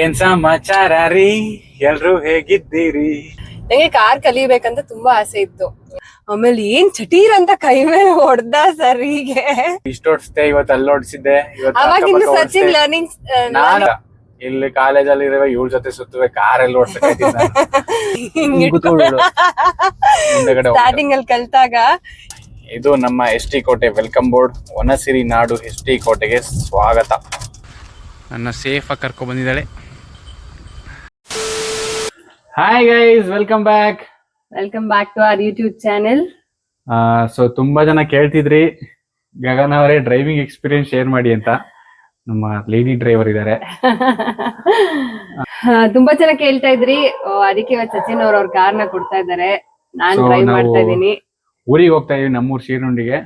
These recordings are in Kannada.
ಏನ್ ಸಮಾಚಾರ ರೀ? ಎಲ್ರು ಹೇಗಿದ್ದೀರಿ? ನಂಗೆ ಕಾರ್ ಕಲಿಬೇಕಂತ ತುಂಬಾ ಆಸೆ ಇತ್ತು. ಆಮೇಲೆ ಏನ್ ಚಟೀರ್ ಅಂತ ಕೈ ಮೇಲೆ ಹೊಡ್ದ ಸರ್ ಹೀಗೆ. ಇಷ್ಟೋಡ್ಸ್ದೆ ಇವತ್ತು ಅಲ್ಲಿ ಓಡಿಸಿದ್ದೆ ಇವತ್ತು ಅವಾಗಿಂದ ಲರ್ನಿಂಗ್ ನಾನು ಇಲ್ಲಿ ಕಾಲೇಜಲ್ಲಿ ಇರುವ ಇವ್ರ ಜೊತೆ ಸುತ್ತುವೆ ಕಾರಲ್ಲಿ. ಸ್ಟಾರ್ಟಿಂಗ್ ಅಲ್ಲಿ ಕಲ್ತಾಗ? ಇದು ನಮ್ಮ S T Kote welcome board Vanasiri ನಾಡು ಎಸ್ ಟಿ ಕೋಟೆಗೆ ಸ್ವಾಗತ. ನನ್ನ ಸೇಫ್ ಆಗಿ ಕರ್ಕೊ ಬಂದಿದ್ದಾಳೆ. Hi guys welcome back welcome back to our YouTube channel so ತುಂಬಾ ಜನ ಕೇಳ್ತಿದ್ರಿ. ಗಗನ ಅವರೇ ಡ್ರೈವಿಂಗ್ ಎಕ್ಸ್ಪೀರಿಯನ್ಸ್ ಶೇರ್ ಮಾಡಿ ಅಂತ. ನಮ್ಮ ಲೇಡಿ ಡ್ರೈವರ್ ಇದ್ದಾರೆ ತುಂಬಾ ಜನ ಕೇಳ್ತಾ ಇದ್ರಿ. ಅದಕ್ಕೆ ಇವತ್ತು ಸಚಿನ್ ಅವ್ರ ಅವ್ರ ಕಾರ್ನ ಕೊಡ್ತಾ ಇದ್ದಾರೆ ನಾನು So, ಡ್ರೈವ್ ನಾವು- ಮಾಡ್ತಾ ಇದೀನಿ ಊರಿಗೆ ಹೋಗ್ತಾ ಇದೀವಿ ನಮ್ಮೂರ್ ಶೀರುಂಡಿಗೆ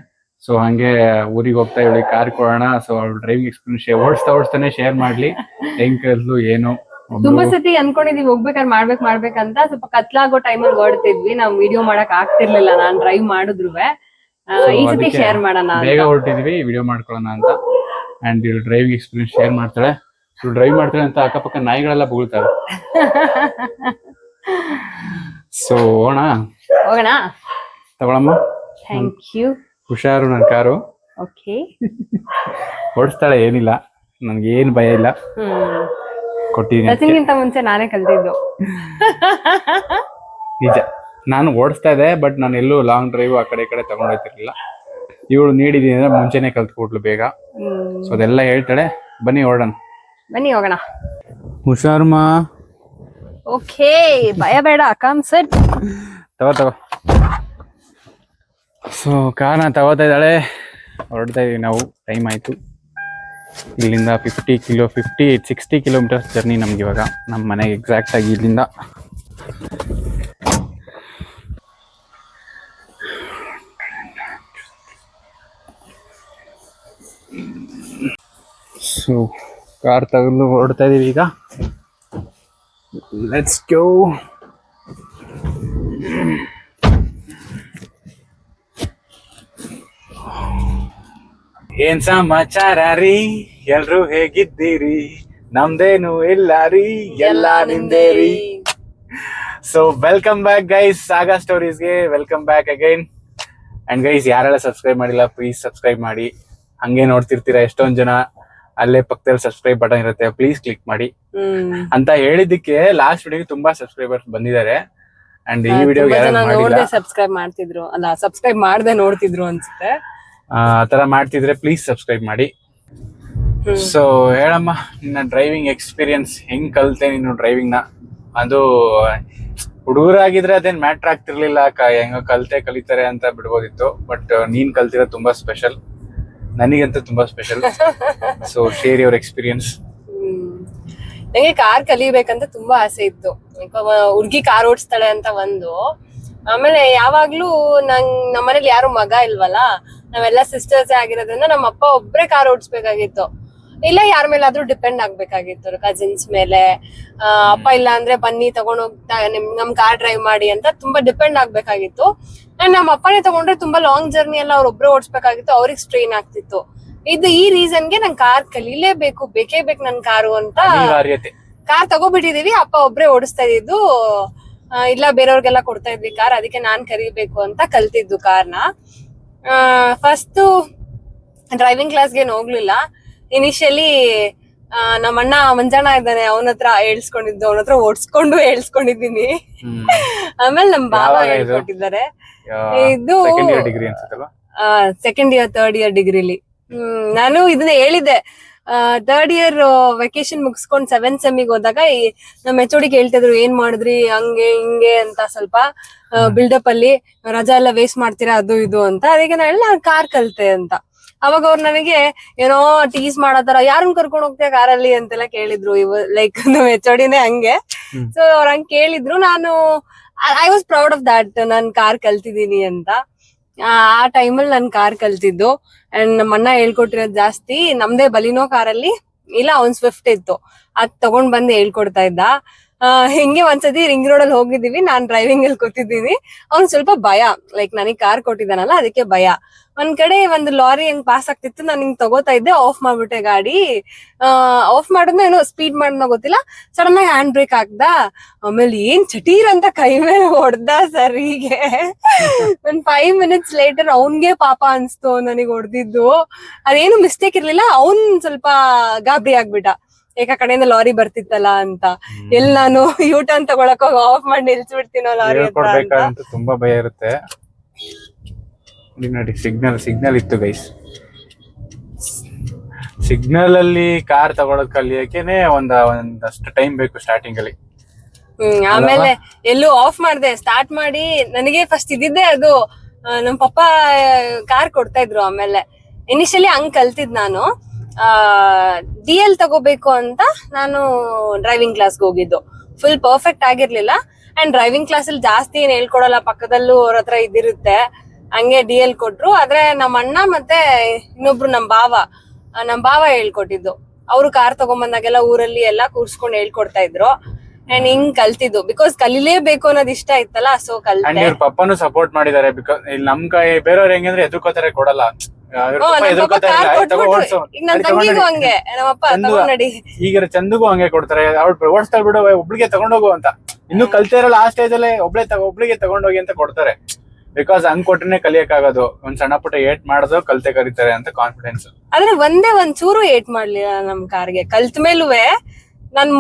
ಸೊ ಹಂಗೆ ಊರಿಗೆ ಹೋಗ್ತಾ ಇವಳಿ ಕಾರ್ ಕೊಡೋಣ. ಸೊ ಅವ್ಳ ಡ್ರೈವಿಂಗ್ ಎಕ್ಸ್ಪೀರಿಯನ್ಸ್ ಓಡಿಸ್ತಾ ಓಡಿಸ್ತಾನೆ ಶೇರ್ ಮಾಡ್ಲಿ. ಹೆಂಗ್ ಕಲ್ಲು ಏನು ತುಂಬಾ ಸತಿ ಅನ್ಕೊಂಡಿದೀವಿ ಹೋಗ್ಬೇಕಾದ್ರೆ ಮಾಡ್ಬೇಕು ಮಾಡ್ಬೇಕಂತ. ಸ್ವಲ್ಪ ಕತ್ಲಾಗೋ ಟೈಮಲ್ಲಿ ಓಡ್ತಿದ್ವಿ. ನಾವ್ ವಿಡಿಯೋ ಮಾಡಕ್ ಆಗ್ತಿರ್ಲಿಲ್ಲ. ನಾನ್ ಡ್ರೈವ್ ಮಾಡಿದ್ರುವೆ. ಆ, ಈ ಸತಿ ಶೇರ್ ಮಾಡೋಣ. ಬೇಗ ಹೊರಟಿದ್ವಿ ವಿಡಿಯೋ ಮಾಡ್ಕೊಳ್ಳೋಣ ಅಂತ. ಅಂಡ್ ಇವಳು ಡ್ರೈವಿಂಗ್ ಎಕ್ಸ್ಪೀರಿಯನ್ಸ್ ಶೇರ್ ಮಾಡ್ತಾಳೆ ಇವಳು ಡ್ರೈವ್ ಮಾಡ್ತಾಳೆ ಅಂತ ಅಕ್ಕಪಕ್ಕ ನಾಯಿಗಳೆಲ್ಲ ಬುಗುಳ್ತಾವೆ ಸೊ ಹೋಗೋಣ? ಹೋಗೋಣ? ತಗೊಳಮ್ಮ. ಥ್ಯಾಂಕ್ ಯು ಹುಷಾರು ನನ್ನ ಕಾರು. ಓಕೆ. ಓಡಿಸ್ತಾಳೆ ಏನಿಲ್ಲ. ನನ್ಗೆ ಏನ್ ಭಯ ಇಲ್ಲ. ಕೊಟ್ಟಿದ್ದೀನಿ ಅದಕ್ಕೆ. ಮುಂಚೆ ನಾನೇ ಕಲ್ತಿದ್ದು. ನಿಜ. ನಾನು ಓಡಿಸ್ತಾ ಇದ್ದೆ ಬಟ್ ನಾನು ಎಲ್ಲೂ ಲಾಂಗ್ ಡ್ರೈವ್ ಆ ಕಡೆ ಈ ಕಡೆ ತಗೊಂಡೋಗ್ತಿರ್ಲಿಲ್ಲ ಇವಳು ನೀಡಿದೀನಿ ಅಂದ್ರೆ ಮುಂಚೆನೆ ಕಲ್ತ್ಕೊಟ್ಲು ಬೇಗ. ಹ್ಮ್. ಸೊ ಅದೆಲ್ಲ ಹೇಳ್ತಾಳೆ. ಬನ್ನಿ ಹೊರಡೋಣ ಬನ್ನಿ ಹೋಗೋಣ. ಹುಷಾರಮ್ಮ ಓಕೆ. ಭಯ ಬೇಡ ಕಮ್ ಸರ್ ತಗೋ ತಗೋ. ಸೊ ಕಾರ್ನ ತಗೋತಾ ಇದ್ದಾಳೆ. ಹೊರಡ್ತಾ ಇದೀವಿ ನಾವು. ಟೈಮ್ ಆಯಿತು. ಇಲ್ಲಿಂದ fifty kilo fifty sixty kilometres journey ನಮ್ಗೆ ಇವಾಗ. ನಮ್ಮ ಮನೆಗೆ ಎಕ್ಸಾಕ್ಟ್ ಆಗಿ ಇಲ್ಲಿಂದ. ಸೊ ಕಾರ್ ತಗೊಂಡು ಹೊರಡ್ತಾ ಇದೀವಿ ಈಗ. ಲೆಟ್ಸ್ ಗೋ ಏನ್ ಸಮಾಚಾರ ರೀ? ಎಲ್ರು ಹೇಗಿದ್ದೀರಿ? ನಮ್ದೇನು ಇಲ್ಲ ರೀ ಎಲ್ಲ ನಿಮ್ದೇ ರೀ. So welcome back guys saga ಸ್ಟೋರೀಸ್ಗೆ welcome back again and guys ಯಾರೆಲ್ಲ ಸಬ್ಸ್ಕ್ರೈಬ್ ಮಾಡಿಲ್ಲ ಪ್ಲೀಸ್ ಸಬ್ಸ್ಕ್ರೈಬ್ ಮಾಡಿ. ಹಂಗೆ ನೋಡ್ತಿರ್ತೀರಾ ಎಷ್ಟೊಂದ್ ಜನ ಅಲ್ಲೇ ಪಕ್ಕದಲ್ಲಿ ಸಬ್ಸ್ಕ್ರೈಬ್ ಬಟನ್ ಇರುತ್ತೆ ಪ್ಲೀಸ್ ಕ್ಲಿಕ್ ಮಾಡಿ. ಅಂತ ಹೇಳಿದ್ದಕ್ಕೆ ಲಾಸ್ಟ್ ವಿಡಿಯೋಗೆ ತುಂಬಾ ಸಬ್ಸ್ಕ್ರೈಬರ್ಸ್ ಬಂದಿದ್ದಾರೆ. ಅಂಡ್ ಈ ವಿಡಿಯೋ ಸಬ್ಸ್ಕ್ರೈಬ್ ಮಾಡ್ತಿದ್ರು. ಅಲ್ಲ ಸಬ್ಸ್ಕ್ರೈಬ್ ಮಾಡದೆ ನೋಡ್ತಿದ್ರು ಅನ್ಸುತ್ತೆ. ಆ ತರ ಮಾಡ್ತಿದ್ರೆ ಪ್ಲೀಸ್ ಸಬ್ಸ್ಕ್ರೈಬ್ ಮಾಡಿ. ಸೊ ಹೇಳಮ್ಮ ನಿನ್ನ ಡ್ರೈವಿಂಗ್ ಎಕ್ಸ್ಪೀರಿಯನ್ಸ್ ಹೆಂಗ್ ಕಲ್ತೆ ನೀನು ಡ್ರೈವಿಂಗ್ನ? ಅದು ಹುಡುಗರಾಗಿದ್ರೆ ಅದೇನ್ ಮ್ಯಾಟ್ರ್ ಆಗ್ತಿರ್ಲಿಲ್ಲ ಹೆಂಗ ಕಲ್ತೆ ಕಲಿತಾರೆ ಅಂತ ಬಿಡ್ಬೋದಿತ್ತು ಬಟ್ ನೀನ್ ಕಲ್ತಿರೋ ತುಂಬಾ ಸ್ಪೆಷಲ್ ನನಗಂತೂ ತುಂಬಾ special so share your experience. ನಂಗೆ ಕಾರ್ ಕಲಿಬೇಕಂತ ತುಂಬಾ ಆಸೆ ಇತ್ತು. ಹುಡ್ಗಿ ಕಾರ್ ಓಡಿಸ್ತಾಳೆ ಅಂತ ಒಂದು ಆಮೇಲೆ ಯಾವಾಗ್ಲೂ ನಂಗ್ ನಮ್ಮನೇಲಿ ಯಾರು ಮಗ ಇಲ್ವಲ್ಲ ನಾವೆಲ್ಲ ಸಿಸ್ಟರ್ಸ್ ಆಗಿರೋದ್ರಿಂದ ನಮ್ಮ ಅಪ್ಪ ಒಬ್ರೇ ಕಾರ್ ಓಡಿಸ್ಬೇಕಾಗಿತ್ತು. ಇಲ್ಲ ಯಾರ ಮೇಲಾದ್ರೂ ಡಿಪೆಂಡ್ ಆಗ್ಬೇಕಾಗಿತ್ತು. ಕಸಿನ್ಸ್ ಮೇಲೆ ಅಪ್ಪ ಇಲ್ಲ ಅಂದ್ರೆ ಬನ್ನಿ ತಗೊಂಡ್ ಹೋಗ್ತಾ ನಿಮ್ ನಮ್ ಕಾರ್ ಡ್ರೈವ್ ಮಾಡಿ ಅಂತ ತುಂಬಾ ಡಿಪೆಂಡ್ ಆಗ್ಬೇಕಾಗಿತ್ತು. ಅಂಡ್ ನಮ್ಮ ಅಪ್ಪನೇ ತಗೊಂಡ್ರೆ ತುಂಬಾ ಲಾಂಗ್ ಜರ್ನಿ ಎಲ್ಲ ಅವ್ರ ಒಬ್ರೇ ಓಡಿಸ್ಬೇಕಾಗಿತ್ತು. ಅವ್ರಿಗೆ ಸ್ಟ್ರೈನ್ ಆಗ್ತಿತ್ತು. ಇದು ಈ ರೀಸನ್ಗೆ ನಂಗೆ ಕಾರ್ ಕಲೀಲೇಬೇಕು ಬೇಕೇ ಬೇಕು ನನ್ ಕಾರು ಅಂತ ಕಾರ್ ತಗೋಬಿಟ್ಟಿದೀವಿ. ಅಪ್ಪ ಒಬ್ರೇ ಓಡಿಸ್ತಾ ಇದ್ದಿದ್ದು ಇಲ್ಲ ಬೇರೆಯವ್ರಿಗೆಲ್ಲ ಕೊಡ್ತಾ ಇದ್ವಿ ಕಾರ್ ಅದಕ್ಕೆ ನಾನ್ ಕರಿಬೇಕು ಅಂತ ಕಲ್ತಿದ್ದು ಕಾರ್ನ ಫಸ್ಟ್ ಡ್ರೈವಿಂಗ್ ಕ್ಲಾಸ್ಗೆ ಹೋಗ್ಲಿಲ್ಲ. ಇನಿಷಿಯಲಿ ನಮ್ಮ ಅಣ್ಣ ಮಂಜಣ್ಣ ಇದ್ದಾನೆ ಅವನ ಹತ್ರ ಹೇಳ್ಸ್ಕೊಂಡಿದ್ದು ಅವನ ಹತ್ರ ಓಡಿಸ್ಕೊಂಡು ಹೇಳ್ಸ್ಕೊಂಡಿದ್ದೀನಿ. ಆಮೇಲೆ ನಮ್ ಬಾಬಾ? ಹೇಳ್ಕೊಟ್ಟಿದ್ದಾರೆ. ಇದು year second year third year ಡಿಗ್ರಿಲಿ ಹ್ಮ್ ನಾನು ಇದನ್ನ ಹೇಳಿದ್ದೆ. ಥರ್ಡ್ ಇಯರ್ ವೆಕೇಶನ್ ಮುಗಿಸ್ಕೊಂಡ್ ಸೆವೆನ್ ಸೆಮಿಗೆ ಹೋದಾಗ ನಮ್ಮ ಎಚ್ ಕೇಳ್ತಿದ್ರು ಹೇಳ್ತಿದ್ರು ಏನ್ ಮಾಡಿದ್ರಿ? ಹಂಗೆ ಹಿಂಗೆ ಅಂತ ಸ್ವಲ್ಪ ಬಿಲ್ಡಪ್ ಅಲ್ಲಿ ರಜಾ ಎಲ್ಲ ವೇಸ್ಟ್ ಮಾಡ್ತೀರಾ? ಅದು ಇದು ಅಂತ. ಅದಕ್ಕೆ ನಾನು ನಾನು ಕಾರ್ ಕಲ್ತೆ ಅಂತ. ಅವಾಗ ಅವ್ರು ನನಗೆ ಏನೋ ಟೀಸ್ ಮಾಡತ್ತಾರ ಯಾರನ್ನ ಕರ್ಕೊಂಡು ಹೋಗ್ತೀಯ ಕಾರಲ್ಲಿ ಅಂತೆಲ್ಲ ಕೇಳಿದ್ರು ಇವ ಲೈಕ್ ನಮ್ಮ ಎಚ್ ಹಂಗೆ. ಸೊ ಅವ್ರ ಹಂಗ್ ಕೇಳಿದ್ರು ನಾನು I was proud of that non car ಕಲ್ತಿದ್ದೀನಿ ಅಂತ. ಆ ಟೈಮಲ್ಲಿ ನಾನು ಕಾರ್ ಕಲ್ತಿದ್ದು. ಅಂಡ್ ನಮ್ಮ ಅಣ್ಣ ಹೇಳ್ಕೊಟ್ಟಿರೋದು ಜಾಸ್ತಿ, ನಮ್ದೇ ಬಲಿನೋ ಕಾರಲ್ಲಿ ಇಲ್ಲ, ಅವ್ನ್ ಸ್ವಿಫ್ಟ್ ಇತ್ತು. ಅದ್ ತಗೊಂಡ್ ಬಂದು ಹೇಳ್ಕೊಡ್ತಾ ಇದ್ದ. ಹಿಂಗೆ ಒಂದ್ಸತಿ ರಿಂಗ್ ರೋಡ್ ಅಲ್ಲಿ ಹೋಗಿದೀವಿ ನಾನ್ ಡ್ರೈವಿಂಗ್ ಅಲ್ಲಿ ಕೂತಿದ್ದೀನಿ. ಅವ್ನ್ ಸ್ವಲ್ಪ ಭಯ ಲೈಕ್ ನನಗ್ ಕಾರ್ ಕೊಟ್ಟಿದ್ದಾನಲ್ಲ, ಅದಕ್ಕೆ ಭಯ. ಒಂದ್ ಕಡೆ ಒಂದು ಲಾರಿ ಹೆಂಗ್ ಪಾಸ್ ಆಗ್ತಿತ್ತು ನಾನು ಹಿಂಗ್ ತಗೋತಾ ಇದ್ದೆ ಆಫ್ ಮಾಡ್ಬಿಟ್ಟೆ ಗಾಡಿ. ಆಫ್ ಮಾಡಿದ್ನ ಏನೋ ಸ್ಪೀಡ್ ಮಾಡೋಣ ಗೊತ್ತಿಲ್ಲ. ಸಡನ್ ಆಗಿ ಹ್ಯಾಂಡ್ ಬ್ರೇಕ್ ಹಾಕ್ದ. ಆಮೇಲೆ ಏನ್ ಚಟೀರ್ ಅಂತ ಕೈ ಮೇಲೆ ಹೊಡ್ದ ಸರಿಗೆ ಒಂದ್ ಫೈವ್ ಮಿನಿಟ್ಸ್ ಲೇಟರ್ ಅವನ್ಗೆ ಪಾಪ ಅನ್ಸ್ತು ನನಗ್ ಹೊಡ್ದಿದ್ದು. ಅದೇನು ಮಿಸ್ಟೇಕ್ ಇರ್ಲಿಲ್ಲ ಅವನ್ ಸ್ವಲ್ಪ ಗಾಬರಿ ಆಗ್ಬಿಟ್ಟ. ಏಕ ಕಡೆಯಿಂದ ಲಾರಿ ಬರ್ತಿತ್ತಲ್ಲ ಅಂತ. ಎಲ್ ನಾನು ಯೂ ಟರ್ನ್ ತಗೊಳಕ್ ಹೋಗಿ ಆಫ್ ಮಾಡಿ ನಿಲ್ಸ್ಬಿಡ್ತೀನೋ ಲಾರಿ ತುಂಬಾ ಭಯ ಇರುತ್ತೆ. ಇಲ್ಲಿ ನೋಡಿ ಸಿಗ್ನಲ್ ಸಿಗ್ನಲ್ ಇತ್ತು ಗೈಸ್ ಸಿಗ್ನಲ್ ಅಲ್ಲಿ ಕಾರ್ ತಗೊಳಕ್ ಕಲಿಯಕೇನೆ ಒಂದ ಒಂದಷ್ಟು ಟೈಮ್ ಬೇಕು ಸ್ಟಾರ್ಟಿಂಗ್ ಅಲ್ಲಿ. ಹ್ಮ್ ಆಮೇಲೆ ಎಲ್ಲೂ ಆಫ್ ಮಾಡ್ದೆ. ಸ್ಟಾರ್ಟ್ ಮಾಡಿ ನನಗೆ ಫಸ್ಟ್ ಇದ್ದಿದ್ದೆ ಅದು ನಮ್ ಪಪ್ಪ ಕಾರ್ ಕೊಡ್ತಾ ಇದ್ರು ಆಮೇಲೆ. ಇನಿಷಿಯಲಿ ಹಂಗ್ ಕಲ್ತಿದ್ ನಾನು. ಡಿ ಎಲ್ ತಗೋಬೇಕು ಅಂತ ನಾನು ಡ್ರೈವಿಂಗ್ ಕ್ಲಾಸ್ಗೆ ಹೋಗಿದ್ದು. ಫುಲ್ ಪರ್ಫೆಕ್ಟ್ ಆಗಿರ್ಲಿಲ್ಲ. ಅಂಡ್ ಡ್ರೈವಿಂಗ್ ಕ್ಲಾಸ್ ಅಲ್ಲಿ ಜಾಸ್ತಿ ಏನ್ ಹೇಳ್ಕೊಡಲ್ಲ ಪಕ್ಕದಲ್ಲೂ ಅವ್ರ ಹತ್ರ ಇದಿರುತ್ತೆ ಹಂಗೆ ಡಿ ಎಲ್ ಕೊಟ್ರು. ಆದ್ರೆ ನಮ್ಮ ಅಣ್ಣ ಮತ್ತೆ ಇನ್ನೊಬ್ರು ನಮ್ ಬಾವ ನಮ್ ಬಾವ ಹೇಳ್ಕೊಟ್ಟಿದ್ದು. ಅವ್ರು ಕಾರ್ ತಗೊಂಬಂದಾಗೆಲ್ಲ ಊರಲ್ಲಿ ಎಲ್ಲ ಕೂರ್ಸ್ಕೊಂಡು ಹೇಳ್ಕೊಡ್ತಾ ಇದ್ರು. ಅಂಡ್ ಹಿಂಗ್ ಕಲ್ತಿದ್ದು. ಬಿಕಾಸ್ ಕಲಿಲೇಬೇಕು ಅನ್ನೋದು ಇಷ್ಟ ಇತ್ತಲ್ಲ ಸೊ ಅಂಡ್ ಕಲ್ತೆ ಇವ್ರ ಪಪ್ಪನು ಸಪೋರ್ಟ್ ಮಾಡಿದ್ದಾರೆ. ಬಿಕಾಸ್ ಇಲ್ಲಿ ನಮ್ ಕೈ ಬೇರೆಯವ್ರು ಹೆಂಗಂದ್ರೆ ಎದುರ್ಕೋತಾರೆ ಕೊಡಲ್ಲ. ಇವ್ರ ಹ್ಮ್, ಪಪ್ಪ ನಮ್ ಪಪ್ಪ ಎದುರ್ಕೋತಾ ಕಾರ್ ಇಲ್ಲ ತಗೋ ಕೊಟ್ಬಿಟ್ರು. ಓಡ್ಸು. ಈಗ ನನ್ ಗಾಡಿ ತಗೊಂಡ್ ತಂಗಿಗೂ ನಡಿ." ಹಂಗೆ. ನಮ್ಮಪ್ಪ ಈಗ ಚಂದಗೂ ಹಂಗೆ ಕೊಡ್ತಾರೆ. ಅವ್ಳು ಓಡಿಸ್ತಾ ಬಿಡು ಒಬ್ಳಿಗೆ ತಗೊಂಡೋಗು ಅಂತ. ಇನ್ನು ಕಲ್ತಾ ಇರಲ್ಲ ಆ ಸ್ಟೇಜ್ ಅಲ್ಲೇ ಒಬ್ಳೆ ತಗೋ ಒಬ್ಳಿಗೆ ತಗೊಂಡೋಗಿ ಅಂತ ಕೊಡ್ತಾರೆ. ಬಿಕಾಸ್ ಹಂಗ್ ಕೊಟ್ಟನೆ ಕಲಿಯಕ್ಕಾಗೋದು. ಒಂದ್ ಸಣ್ಣ ಪುಟ್ಟ ಏಟ್ ಮಾಡೋದು ಕಲ್ತೆ ಕಲಿತಾರೆ ಅಂತ ಕಾನ್ಫಿಡೆನ್ಸ್ ಆದ್ರೆ ಒಂದೇ ಒಂದ್ ಚೂರು ಏಟ್ ಮಾಡ್ಲಿಲ್ಲ ನಮ್ ಕಾರ್ಗೆ. ಕಲ್ತ ಮೇಲುವೆ ನನ್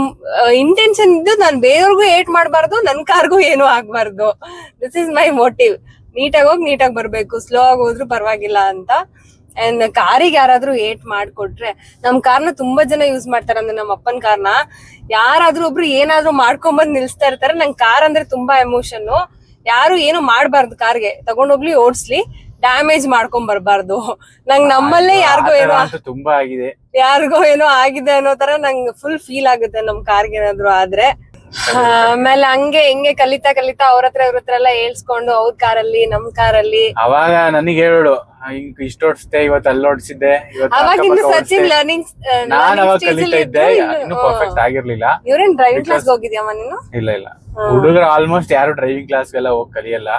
ಇಂಟೆನ್ಷನ್ ಇದ್ದು ನಾನ್ ಬೇರೆಯವ್ರಿಗೂ ಏಟ್ ಮಾಡಬಾರ್ದು, ನನ್ ಕಾರ್ಗೂ ಏನು ಆಗ್ಬಾರ್ದು. ದಿಸ್ ಇಸ್ ಮೈ ಮೋಟಿವ್ ನೀಟಾಗಿ ಹೋಗಿ ನೀಟಾಗಿ ಬರ್ಬೇಕು. ಸ್ಲೋ ಆಗಿ ಹೋದ್ರು ಪರವಾಗಿಲ್ಲ ಅಂತ. ಅಂಡ್ ಕಾರಿಗೆ ಯಾರಾದ್ರೂ ಏಟ್ ಮಾಡ್ಕೊಟ್ರೆ, ನಮ್ ಕಾರ್ನ ತುಂಬಾ ಜನ ಯೂಸ್ ಮಾಡ್ತಾರೆ. ಅಂದ್ರೆ ನಮ್ಮ ಅಪ್ಪನ್ ಕಾರ್ನ ಯಾರಾದ್ರೂ ಒಬ್ರು ಏನಾದ್ರೂ ಮಾಡ್ಕೊಂಬಂದ್ ನಿಲ್ಸ್ತಾ ಇರ್ತಾರೆ. ನಂಗೆ ಕಾರ್ ಅಂದ್ರೆ ತುಂಬಾ ಎಮೋಷನ್ ಯಾರು ಏನು ಮಾಡ್ಬಾರ್ದು ಕಾರ್ಗೆ ತಗೊಂಡೋಗ್ಲಿ ಓಡಿಸ್ಲಿ ಡ್ಯಾಮೇಜ್ ಮಾಡ್ಕೊಂಡ್ ಬರ್ಬಾರ್ದು ನಂಗ್ ನಮ್ಮಲ್ಲೇ ಯಾರಿಗೋ ಏನೋ ತುಂಬಾ ಆಗಿದೆ. ಯಾರಿಗೋ ಏನೋ ಆಗಿದೆ ಅನ್ನೋ ತರ ನಂಗೆ ಫುಲ್ ಫೀಲ್ ಆಗುತ್ತೆ ನಮ್ ಕಾರ್ಗೆ ಏನಾದ್ರು ಆದ್ರೆ. ಆಮೇಲೆ ಹಂಗೆ ಹಿಂಗೆ ಕಲಿತಾ ಕಲಿತಾ ಅವ್ರ ಹತ್ರ ಇವ್ರ ಹತ್ರ ಎಲ್ಲ ಹೇಳ್ಸ್ಕೊಂಡು ಅವ್ರ ಕಾರಲ್ಲಿ ನಮ್ ಕಾರಲ್ಲಿ. ಅವಾಗ ನನಗೆ ಹೇಳು ಹಿಂಗ್ ಇಷ್ಟ ಓಡಿಸ್ದೆ ಇವತ್ತು ಅಲ್ಲಿ ಓಡಿಸಿದ್ದೆ ಸಚಿನ್ ಲರ್ನಿಂಗ್ ನಾನ್ ಅವಾಗ ಕಲಿತಾ ಇದ್ದೆ ಇನ್ನು ಪರ್ಫೆಕ್ಟ್ ಆಗಿರ್ಲಿಲ್ಲ. ಇವ್ರೇನ್ ಡ್ರೈವಿಂಗ್ ಕ್ಲಾಸ್ ಹೋಗಿದ್ಯಮ್ಮ ನೀನು? ಇಲ್ಲ ಇಲ್ಲ. ಹುಡುಗರು ಆಲ್ಮೋಸ್ಟ್ ಯಾರು ಡ್ರೈವಿಂಗ್ ಕ್ಲಾಸ್ಗೆಲ್ಲ ಹೋಗಿ ಕಲಿಯಲ್ಲ.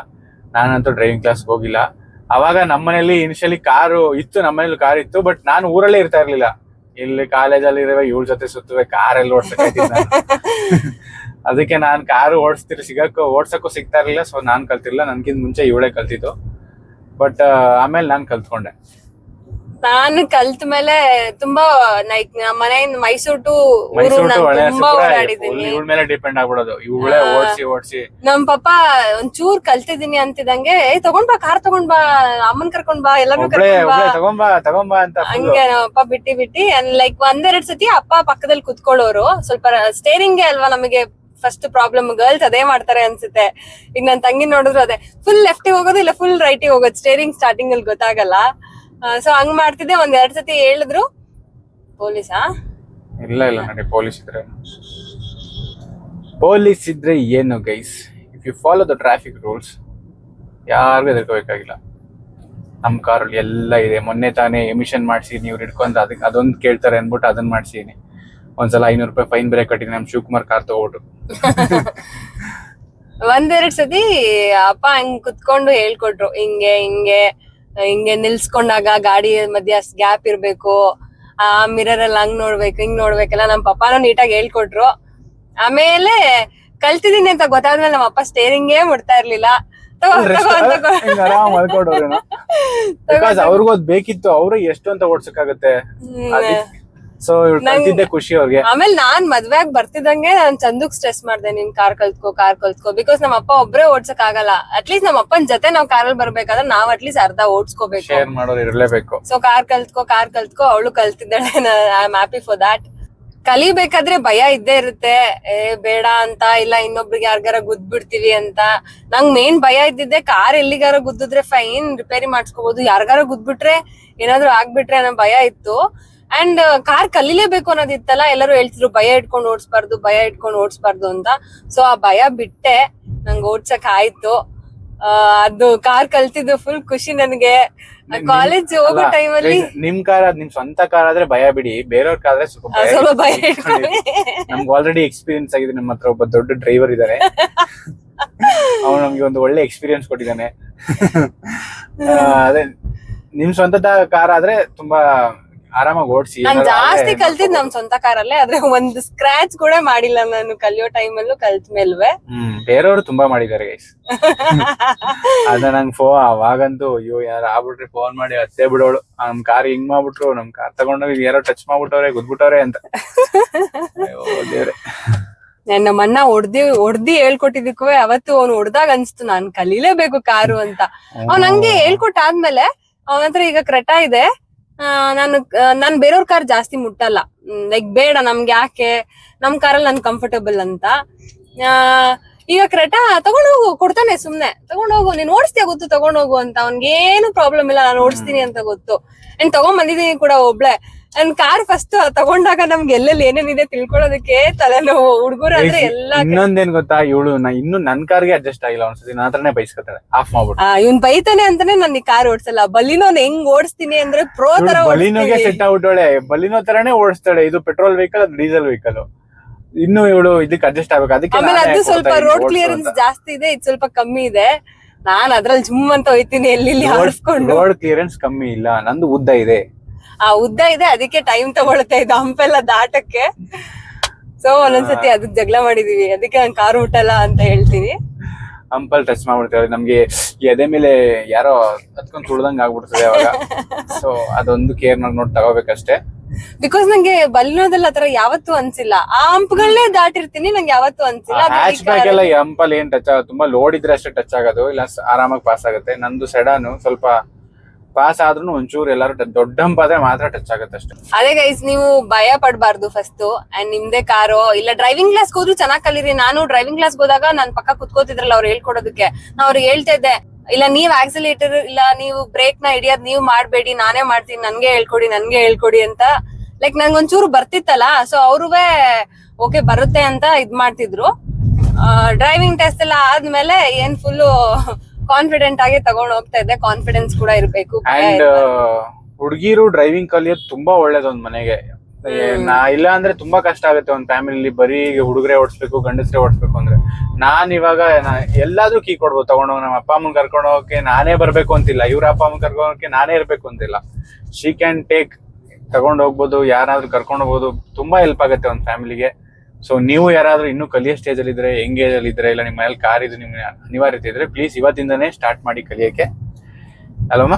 ನಾನಂತೂ ಡ್ರೈವಿಂಗ್ ಕ್ಲಾಸ್ ಹೋಗಿಲ್ಲ. ಅವಾಗ ನಮ್ಮನೇಲಿ ಇನಿಷಿಯಲಿ ಕಾರು ಇತ್ತು ನಮ್ಮನೇಲಿ ಕಾರ್ ಇತ್ತು ಬಟ್ ನಾನು ಊರಲ್ಲೇ ಇರ್ತಾ ಇರ್ಲಿಲ್ಲ. ಇಲ್ಲಿ ಕಾಲೇಜಲ್ಲಿ ಇರುವ ಇವ್ರ ಜೊತೆ ಸುತ್ತುವೆ ಕಾರ್ ಎಲ್ಲ ಓಡ್ಸಕ್ ಅದಕ್ಕೆ ನಾನು ಕಾರು ಓಡಿಸ್ತಿರ್ ಸಿಗಕ್ಕೆ ಓಡ್ಸಕ್ಕೂ ಸಿಗ್ತಾ ಇರಲಿಲ್ಲ ಸೊ ನಾನು ಕಲ್ತಿರ್ಲಿಲ್ಲ. ನನ್ಗಿಂತ ಮುಂಚೆ ಇವಳೇ ಕಲ್ತಿದ್ದು. ಬಟ್ ಆಮೇಲೆ ನಾನು ಕಲ್ತ್ಕೊಂಡೆ. ನಾನು ಕಲ್ತ ಮೇಲೆ ತುಂಬಾ ಲೈಕ್ ನಮ್ಮ ಮನೆಯಿಂದ ಮೈಸೂರು ಟು ತುಂಬಾ ಓಡಾಡಿದ್ದೀನಿ ಇವಳ ಮೇಲೆ ಡಿಪೆಂಡ್ ಆಗ್ಬಿಡೋದು. ಇವಳೇ. ಓಡಿಸಿ ಓಡಿಸಿ. ನಮ್ ಪಾಪ ಒಂಚೂರ್ ಕಲ್ತಿದೀನಿ ಅಂತಿದಂಗೆ ಏ ತಗೊಂಡ್ ಬಾ ಕಾರ್ ತಗೊಂಡ್ ಬಾ ಅಮ್ಮನ್ ಕರ್ಕೊಂಡ್ ಬಾ ಎಲ್ಲಾರು ಕರ್ಕೊಂಡು ಬಾ. ತಗೊಂಡ್ ತಗೊಂಬಾ ಅಂತ ಹಂಗೆ ನಮ್ಮ ಅಪ್ಪ ಬಿಟ್ಟಿ ಬಿಟ್ಟಿ ಲೈಕ್ ಒಂದೆರಡ್ ಸತಿ ಅಪ್ಪ ಪಕ್ಕದಲ್ಲಿ ಕುತ್ಕೊಳ್ಳೋರು. ಸ್ವಲ್ಪ ಸ್ಟೇರಿಂಗ್ ಅಲ್ವಾ ನಮಗೆ ಫಸ್ಟ್ ಪ್ರಾಬ್ಲಮ್ ಗರ್ಲ್ಸ್ ಅದೇ ಮಾಡ್ತಾರೆ ಅನ್ಸುತ್ತೆ. ಈಗ ನನ್ ತಂಗಿ ನೋಡಿದ್ರು ಅದೇ ಫುಲ್ ಲೆಫ್ಟಿಗೆ ಹೋಗೋದು ಇಲ್ಲ ಫುಲ್ ರೈಟಿಗೆ ಹೋಗೋದು? ಸ್ಟೇರಿಂಗ್ ಸ್ಟಾರ್ಟಿಂಗ್ ಅಲ್ಲಿ ಗೊತ್ತಾಗಲ್ಲ. ಸೊ ಹಂಗ್ ಮಾಡ್ತಿದ್ದೆ, ಒಂದ್ ಎರಡ್ ಸತಿ ಹೇಳಿದ್ರು. ಪೊಲೀಸಾ? ಇಲ್ಲ ಇಲ್ಲ ನೋಡಿ ಪೊಲೀಸ್ ಇದ್ರೆ. ಪೊಲೀಸ್ ಇದ್ರೆ ಏನು guys if you follow the traffic rules ಯಾರಿಗೂ ಎದುರ್ಕೋಬೇಕಾಗಿಲ್ಲ. ನಮ್ಮ ಕಾರಲ್ಲಿ ಎಲ್ಲ ಇದೆ. ಮೊನ್ನೆ ತಾನೇ ಎಮಿಷನ್ ಮಾಡಿಸಿ ನೀವು ಹಿಡ್ಕೊಂಡು ಅದಕ್ಕೆ ಅದೊಂದು ಕೇಳ್ತಾರೆ ಅಂದ್ಬಿಟ್ಟು ಅದನ್ನ ಮಾಡಿಸಿದೀನಿ. ಒಂದ್ಸಲ ಐನೂರು ರೂಪಾಯಿ ಫೈನ್ ಬೇರೆ ಕಟ್ಟಿ ನಮ್ ಶಿವಕುಮಾರ್ ಕಾರ್ ತಗೊಬಿಟ್ಟು ಒಂದೆರಡ್ ಸತಿ ಅಪ್ಪ ಹಂಗ್ ಕುತ್ಕೊಂಡು ಹೇಳ್ಕೊಟ್ರು ಹಿಂಗೆ ಹಿಂಗೆ ಹಿಂಗೆ ನಿಲ್ಸ್ಕೊಂಡಾಗ ಗಾಡಿ ಮಧ್ಯ ಗ್ಯಾಪ್ ಇರ್ಬೇಕು ಆ ಮಿರರ್ ಅಲ್ಲಿ ಹಂಗ್ ನೋಡ್ಬೇಕು ಹಿಂಗ್ ನೋಡ್ಬೇಕಲ್ಲ ನಮ್ ಪಪ್ಪಾನು ನೀಟಾಗಿ ಹೇಳ್ಕೊಟ್ರು. ಆಮೇಲೆ ಕಲ್ತಿದೀನಿ ಅಂತ ಗೊತ್ತಾದ್ಮೇಲೆ ನಮ್ಮ ಅಪ್ಪ ಸ್ಟೇರಿಂಗೇ ಮುಡ್ತಾ ಇರ್ಲಿಲ್ಲ. ಅವ್ರಿಗೂ ಅದ್ ಬೇಕಿತ್ತು ಅವ್ರು ಎಷ್ಟು ಅಂತ ಓಡ್ಸಕ್ಕಾಗತ್ತೆ. ಸೊ ಇವ್ರು ಕಲ್ತಿದ್ದೆ ಖುಷಿ ಅವ್ರಿಗೆ. ಆಮೇಲೆ ನಾನ್ ಮದ್ವೆ ಆಗಿ ಬರ್ತಿದ್ದಂಗೆ ನಾನ್ ಚಂದಕ್ ಸ್ಟ್ರೆಸ್ ಮಾಡ್ದೆ ನೀನ್ ಕಾರ್ ಕಲ್ತ್ಕೋ ಕಾರ್ ಕಲ್ತ್ಕೋ ಬಿಕಾಸ್ ನಮ್ಮ ಅಪ್ಪ ಒಬ್ರೇ ಓಡ್ಸಕ್ ಆಗಲ್ಲ. ಅಟ್ಲೀಸ್ಟ್ ನಮ್ಮ ಅಪ್ಪನ್ ಜೊತೆ ನಾವ್ ಕಾರಲ್ಲಿ ಬರ್ಬೇಕಾದ್ರೆ ನಾವ್ ಅಟ್ಲೀಸ್ಟ್ ಅರ್ಧ ಓಡ್ಸ್ಕೋಬೇಕು. ಶೇರ್ ಮಾಡೋರು ಇರಲೇಬೇಕು. ಸೊ ಕಾರ್ ಕಲ್ತ್ಕೋ ಕಾರ್ ಕಲ್ತ್ಕೋ ಅವಳು ಕಲ್ತಿದ್ದಾಳೆ. I am happy for that ಕಲಿಬೇಕಾದ್ರೆ ಭಯ ಇದ್ದೇ ಇರುತ್ತೆ. ಏ ಬೇಡ ಅಂತ ಇಲ್ಲ ಇನ್ನೊಬ್ರಿಗೆ ಯಾರಿಗಾರ ಗುದ್ ಬಿಡ್ತೀವಿ ಅಂತ. ನಂಗ್ ಮೇನ್ ಭಯ ಇದ್ದಿದ್ದೆ ಕಾರ್ ಎಲ್ಲಿಗಾರ ಗುದ್ದಿದ್ರೆ ಫೈನ್ ರಿಪೇರಿ ಮಾಡ್ಸ್ಕೋಬಹುದು ಯಾರಿಗಾರ ಗುದ್ಬಿಟ್ರೆ ಏನಾದ್ರು ಆಗ್ಬಿಟ್ರೆ ಅನ್ನೋ ಭಯ ಇತ್ತು. ಅಂಡ್ ಕಾರ್ ಕಲಿಲೇಬೇಕು ಅನ್ನೋದಿತ್ತಲ್ಲ ಎಲ್ಲರೂ ಹೇಳ್ತಿದ್ರು ಭಯ ಇಟ್ಕೊಂಡು ಓಡಿಸ್ಬಾರ್ದು ಭಯ ಇಟ್ಕೊಂಡು ಓಡಿಸ್ಬಾರ್ದು ಅಂತ. ಸೊ ಆ ಭಯ ಬಿಟ್ಟೆ ನಂಗೆ ಓಡ್ಸಕ್ ಆಯ್ತು. ಆ, ಅದು ಕಾರ್ ಕಲ್ತಿದ್ದು ಫುಲ್ ಖುಷಿ ನನಗೆ. ಕಾಲೇಜ್ ಹೋಗೋ ಟೈಮ್ ಅಲ್ಲಿ ನಿಮ್ ಕಾರ್ ನಿಮ್ ಸ್ವಂತ ಕಾರ್ ಆದ್ರೆ ಭಯ ಬಿಡಿ. ಬೇರೆಯವ್ರ ಕಾರ್ ಆದ್ರೆ ಸ್ವಲ್ಪ ಭಯ. ನಮ್ಗೆ ಆಲ್ರೆಡಿ ಎಕ್ಸ್ಪೀರಿಯನ್ಸ್ ಆಗಿದೆ ನಮ್ಮ ಹತ್ರ ಒಬ್ಬ ದೊಡ್ಡ ಡ್ರೈವರ್ ಇದ್ದಾರೆ ಅವ್ನು ನಮ್ಗೆ ಒಂದು ಒಳ್ಳೆ ಎಕ್ಸ್ಪೀರಿಯನ್ಸ್ ಕೊಟ್ಟಿದ್ದಾನೆ. ಆ, ಅದೇ ನಿಮ್ ಸ್ವಂತ ಕಾರ್ ಆದ್ರೆ ತುಂಬಾ ಆರಾಮಾಗಿ ಓಡಿಸಿ ನಾನ್ ಜಾಸ್ತಿ ಕಲ್ತಿದ್ ನಮ್ ಸ್ವಂತ ಕಾರಲ್ಲೇ ಆದ್ರೆ ಒಂದ್ ಸ್ಕ್ರಾಚ್ ಕೂಡ ಮಾಡಿಲ್ಲ ನಾನು ಕಲಿಯೋ ಟೈಮಲ್ಲೂ ಕಲ್ತ್ ಮೇಲ್ವೆ. ಹ್ಮ್ ಬೇರೆಯವರು ತುಂಬಾ ಮಾಡಿದ್ದಾರೆ ಗೈಸ್ ಅದ ನಂಗೆ ಫೋ ಅವಾಗಂತೂ ಅಯ್ಯೋ ಯಾರು ಆಗ್ಬಿಟ್ರಿ ಫೋನ್ ಮಾಡಿ ಅತ್ತೆ ಬಿಡೋಳು. ನಮ್ ಕಾರ್ ಹಿಂಗ್ ಮಾಡ್ಬಿಟ್ರು ನಮ್ ಕಾರ್ ತಗೊಂಡೋಗಿ ಯಾರೋ ಟಚ್ ಮಾಡ್ಬಿಟ್ಟವ್ರೆ ಗುದ್ಬಿಟ್ಟವ್ರೆ ಅಂತ. ಅಯ್ಯೋ ದೇವ್ರೆ. ನಮ್ಮ ಅಣ್ಣ ಹೊಡ್ದಿ ಹೊಡ್ದಿ ಹೇಳ್ಕೊಟ್ಟಿದ್ದಕ್ಕೂ ಅವತ್ತು ಅವ್ನು ಹೊಡ್ದಾಗ ಅನ್ಸ್ತು ನಾನ್ ಕಲೀಲೇಬೇಕು ಕಾರು ಅಂತ. ಅವ್ನ ಹಂಗೆ ಹೇಳ್ಕೊಟ್ಟಾದ್ಮೇಲೆ ಅವನ ಹತ್ರ ಈಗ ಕ್ರೆಟಾ ಇದೆ. ನಾನು ನಾನ್ ಬೇರೆಯವ್ರ ಕಾರ್ ಜಾಸ್ತಿ ಮುಟ್ಟಲ್ಲ. ಲೈಕ್ ಬೇಡ, ನಮ್ಗೆ ಯಾಕೆ? ನಮ್ ಕಾರಲ್ಲಿ ನನ್ ಕಂಫರ್ಟಬಲ್ ಅಂತ. ಈಗ ಕ್ರೆಟಾ, ತಗೊಂಡ್ ಹೋಗು, ಕೊಡ್ತಾನೆ ಸುಮ್ನೆ. ತಗೊಂಡ್ ಹೋಗು, ನೀನ್ ಓಡಿಸ್ತೀಯ ಗೊತ್ತು, ತಗೊಂಡ್ ಹೋಗು ಅಂತ. ಅವ್ನ್ಗೇನು ಪ್ರಾಬ್ಲಮ್ ಇಲ್ಲ, ನಾನು ಓಡಿಸ್ತೀನಿ ಅಂತ ಗೊತ್ತು. ಅಂಡ್ ತಗೊಂಡ್ ಬಂದಿದೀನಿ ಕೂಡ ಒಬ್ಳೆ. ನನ್ ಕಾರ್ ಫಸ್ಟ್ ತಗೊಂಡಾಗ ನಮ್ಗೆ ಎಲ್ಲೆಲ್ಲಿ ಏನೇನಿದೆ ತಿಳ್ಕೊಳ್ಳೋದಕ್ಕೆ ತಲೆನೋವು. ಹುಡುಗರು ಅಂದ್ರೆ ಎಲ್ಲ ಇನ್ನೊಂದೇನ್ ಗೊತ್ತಾ? ಇವಳು ನಾ ಇನ್ನು ನನ್ ಕಾರ್ಗೆ ಅಡ್ಜಸ್ಟ್ ಆಗಿಲ್ಲ. ಒಂದ್ಸತಿ ನನ್ನ ಹತ್ರನೇ ಬೈಸ್ಕೊತಾಳೆ ಆಫ್ ಮಾಡ್ಬಿಟ್ಟು. ಇವ್ನ್ ಬೈತಾನೆ ಅಂತಾನೆ ನನ್ ಈ ಕಾರ್ ಓಡಿಸಲ್ಲ. ಬಲಿನೋನ್ ಹೆಂಗ್ ಓಡಿಸ್ತೀನಿ ಅಂದ್ರೆ ಪ್ರೋ ತರ ಬಲಿನೋಗೆ. ಸೆಟ್ ಆಗ್ಬಿಟ್ಟೋಳೆ ಬಲಿನೋ ತರಾನೇ ಓಡಿಸ್ತಾಳೆ. ಇದು ಪೆಟ್ರೋಲ್ ವೆಹಿಕಲ್ ಅದು ಡೀಸೆಲ್ ವೆಹಿಕಲ್ ಇನ್ನು ಇವಳು ಇದಕ್ಕೆ ಅಡ್ಜಸ್ಟ್ ಆಗ್ಬೇಕು. ಅದಕ್ಕೆ ಆಮೇಲೆ ಅದು ಸ್ವಲ್ಪ ರೋಡ್ ಕ್ಲಿಯರೆನ್ಸ್ ಜಾಸ್ತಿ ಇದೆ. ಇದು ಸ್ವಲ್ಪ ಕಮ್ಮಿ ಇದೆ. ನಾನ್ ಅದ್ರಲ್ಲಿ ಜುಮ್ ಅಂತ ಹೋಯ್ತೀನಿ. ಎಲ್ಲಿ ರೋಡ್ ಕ್ಲಿಯರೆನ್ಸ್ ಕಮ್ಮಿ ಇಲ್ಲ. ನಂದು ಉದ್ದ ಇದೆ. ಆ ಉದ್ದ ಇದೆ ಅದಕ್ಕೆ ಟೈಮ್ ತಗೊಳುತ್ತೆ ಇದು ಹಂಪೆಲ್ಲ ದಾಟಕ್ಕೆ. ಸೊ ಒಂದೊಂದ್ಸತಿ ಅದಕ್ ಜಗಳ ಮಾಡಿದೀವಿ ಅದಕ್ಕೆ ನಂಗೆ ಕಾರು ಮುಟ್ಟಲ್ಲ ಅಂತ ಹೇಳ್ತೀನಿ. ಹಂಪಲ್ ಟಚ್ ಮಾಡ್ಬಿಡ್ತೇವೆ ನಮ್ಗೆ ಎದೆ ಮೇಲೆ ಯಾರೋ ಹತ್ಕೊಂಡ್ ತುಳ್ದಂಗ್ ಆಗ್ಬಿಡ್ತದೆ ಅವಾಗ. ಸೊ ಅದೊಂದು ಕೇರ್ ಮಾಡಿ ನೋಡಿ ತಗೋಬೇಕಷ್ಟೇ. ಬಿಕಾಸ್ ನಂಗೆ ಬಲಿನೋದಲ್ಲಿ ಆತರ ಯಾವತ್ತೂ ಅನ್ಸಿಲ್ಲ. ಆ ಹಂಪ್ಗಳನ್ನೇ ದಾಟಿರ್ತೀನಿ ನಂಗೆ ಯಾವತ್ತೂ ಅನ್ಸಿಲ್ಲ. ಹ್ಯಾಚ್ ಬ್ಯಾಕ್ ಎಲ್ಲ ಈ ಹಂಪಲ್ ಏನ್ ಟಚ್ ಆಗೋದು ತುಂಬಾ ಲೋಡ್ ಇದ್ರೆ ಅಷ್ಟೇ ಟಚ್ ಆಗೋದು ಇಲ್ಲ ಆರಾಮಾಗಿ ಪಾಸ್ ಆಗುತ್ತೆ. ನಂದು ಸೆಡಾನು ಸ್ವಲ್ಪ ಪಾಸ್ ಆದ್ರೂ ಒಂಚೂರು ಎಲ್ಲರೂ ದೊಡ್ಡ ಹಂಪ್ ಆದ್ರೆ ಮಾತ್ರ ಟಚ್ ಆಗುತ್ತೆ ಅಷ್ಟೇ. ಅದೇ ಗೈಸ್ ನೀವು ಭಯ ಪಡಬಾರ್ದು ಫಸ್ಟ್ ಅಂಡ್ ನಿಮ್ದೇ ಕಾರು ಇಲ್ಲ ಡ್ರೈವಿಂಗ್ ಕ್ಲಾಸ್ ಹೋದ್ರು ಚೆನ್ನಾಗಿ ಕಲೀರಿ. ನಾನು ಡ್ರೈವಿಂಗ್ ಕ್ಲಾಸ್ ಹೋದಾಗ ನನ್ ಪಕ್ಕ ಕುತ್ಕೋತಿದ್ರಲ್ಲ ಅವ್ರು ಹೇಳ್ಕೊಡೋದಕ್ಕೆ. ನಾ ಅವ್ರಿಗೆ ಹೇಳ್ತಾ ಇದ್ದೆ, ಇಲ್ಲ, ನೀವ್ ಆಕ್ಸಿಲೇಟರ್ ಇಲ್ಲ, ನೀವು ಬ್ರೇಕ್ನ ಹಿಡಿಯೋದ್ ನೀವು ಮಾಡ್ಬೇಡಿ, ನಾನೇ ಮಾಡ್ತೀನಿ. ನನ್ಗೆ ಹೇಳ್ಕೊಡಿ ನನ್ಗೆ ಹೇಳ್ಕೊಡಿ ಅಂತ. ಲೈಕ್ ನಂಗೆ ಒಂಚೂರು ಬರ್ತಿತ್ತಲ್ಲ ಸೊ ಅವ್ರುವೆ ಓಕೆ ಬರುತ್ತೆ ಅಂತ ಇದ್ ಮಾಡ್ತಿದ್ರು. ಡ್ರೈವಿಂಗ್ ಟೆಸ್ಟ್ ಎಲ್ಲ ಆದ್ಮೇಲೆ ಏನ್ ಫುಲ್ಲು ಕಾನ್ಫಿಡೆಂಟ್ ಆಗಿ ತಗೊಂಡ್ ಹೋಗ್ತಾ ಇದ್ದೆ. ಕಾನ್ಫಿಡೆನ್ಸ್ ಕೂಡ ಇರ್ಬೇಕು. ಅಂಡ್. ಹುಡುಗಿರು ಡ್ರೈವಿಂಗ್ ಕಲಿಯೋದು ತುಂಬಾ ಒಳ್ಳೇದು ಒಂದ್ ಮನೆಗೆ. ನಾ ಇಲ್ಲ ಅಂದ್ರೆ ತುಂಬಾ ಕಷ್ಟ ಆಗುತ್ತೆ ಒಂದ್ ಫ್ಯಾಮಿಲಿ ಬರೀ ಹುಡುಗರೆ ಓಡಿಸ್ಬೇಕು ಗಂಡಸ್ರೆ ಓಡಿಸ್ಬೇಕು ಅಂದ್ರೆ. ನಾನ್ ಇವಾಗ ಎಲ್ಲಾದ್ರೂ ಕೀ ಕೊಡ್ಬೋದು. ತಗೊಂಡೋಗಿ ನಮ್ಮ ಅಪ್ಪ ಅಮ್ಮನ್ ಕರ್ಕೊಂಡು ಹೋಗಕ್ಕೆ ನಾನೇ ಬರ್ಬೇಕು ಅಂತಿಲ್ಲ. ಇವ್ರ ಅಪ್ಪ ಅಮ್ಮನ್ ಕರ್ಕೊಂಡು ಹೋಗಕ್ಕೆ ನಾನೇ ಇರ್ಬೇಕು ಅಂತಿಲ್ಲ. ಶಿ ಕ್ಯಾನ್ ಟೇಕ್ ತಗೊಂಡ್ ಹೋಗ್ಬೋದು ಯಾರಾದ್ರೂ ಕರ್ಕೊಂಡು ಹೋಗ್ಬೋದು. ತುಂಬಾ ಹೆಲ್ಪ್ ಆಗುತ್ತೆ ಒಂದ್ ಫ್ಯಾಮಿಲಿಗೆ ಸೊ ನೀವು ಯಾರಾದರೂ ಇನ್ನೂ ಕಲಿಯೋ ಸ್ಟೇಜ್ ಅಲ್ಲಿ ಇದ್ರೆ ಅಲ್ಲಿ ಇದ್ರೆ ಇಲ್ಲ ನಿಮ್ಮ ಮನೇಲಿ ಕಾರ್ ಇದು ನಿಮ್ಗೆ ಅನಿವಾರ್ಯತೆ ಇದ್ರೆ ಪ್ಲೀಸ್ ಇವತ್ತಿಂದನೇ ಸ್ಟಾರ್ಟ್ ಮಾಡಿ ಕಲಿಯಕ್ಕೆ ಅಲ್ವಮ್ಮ?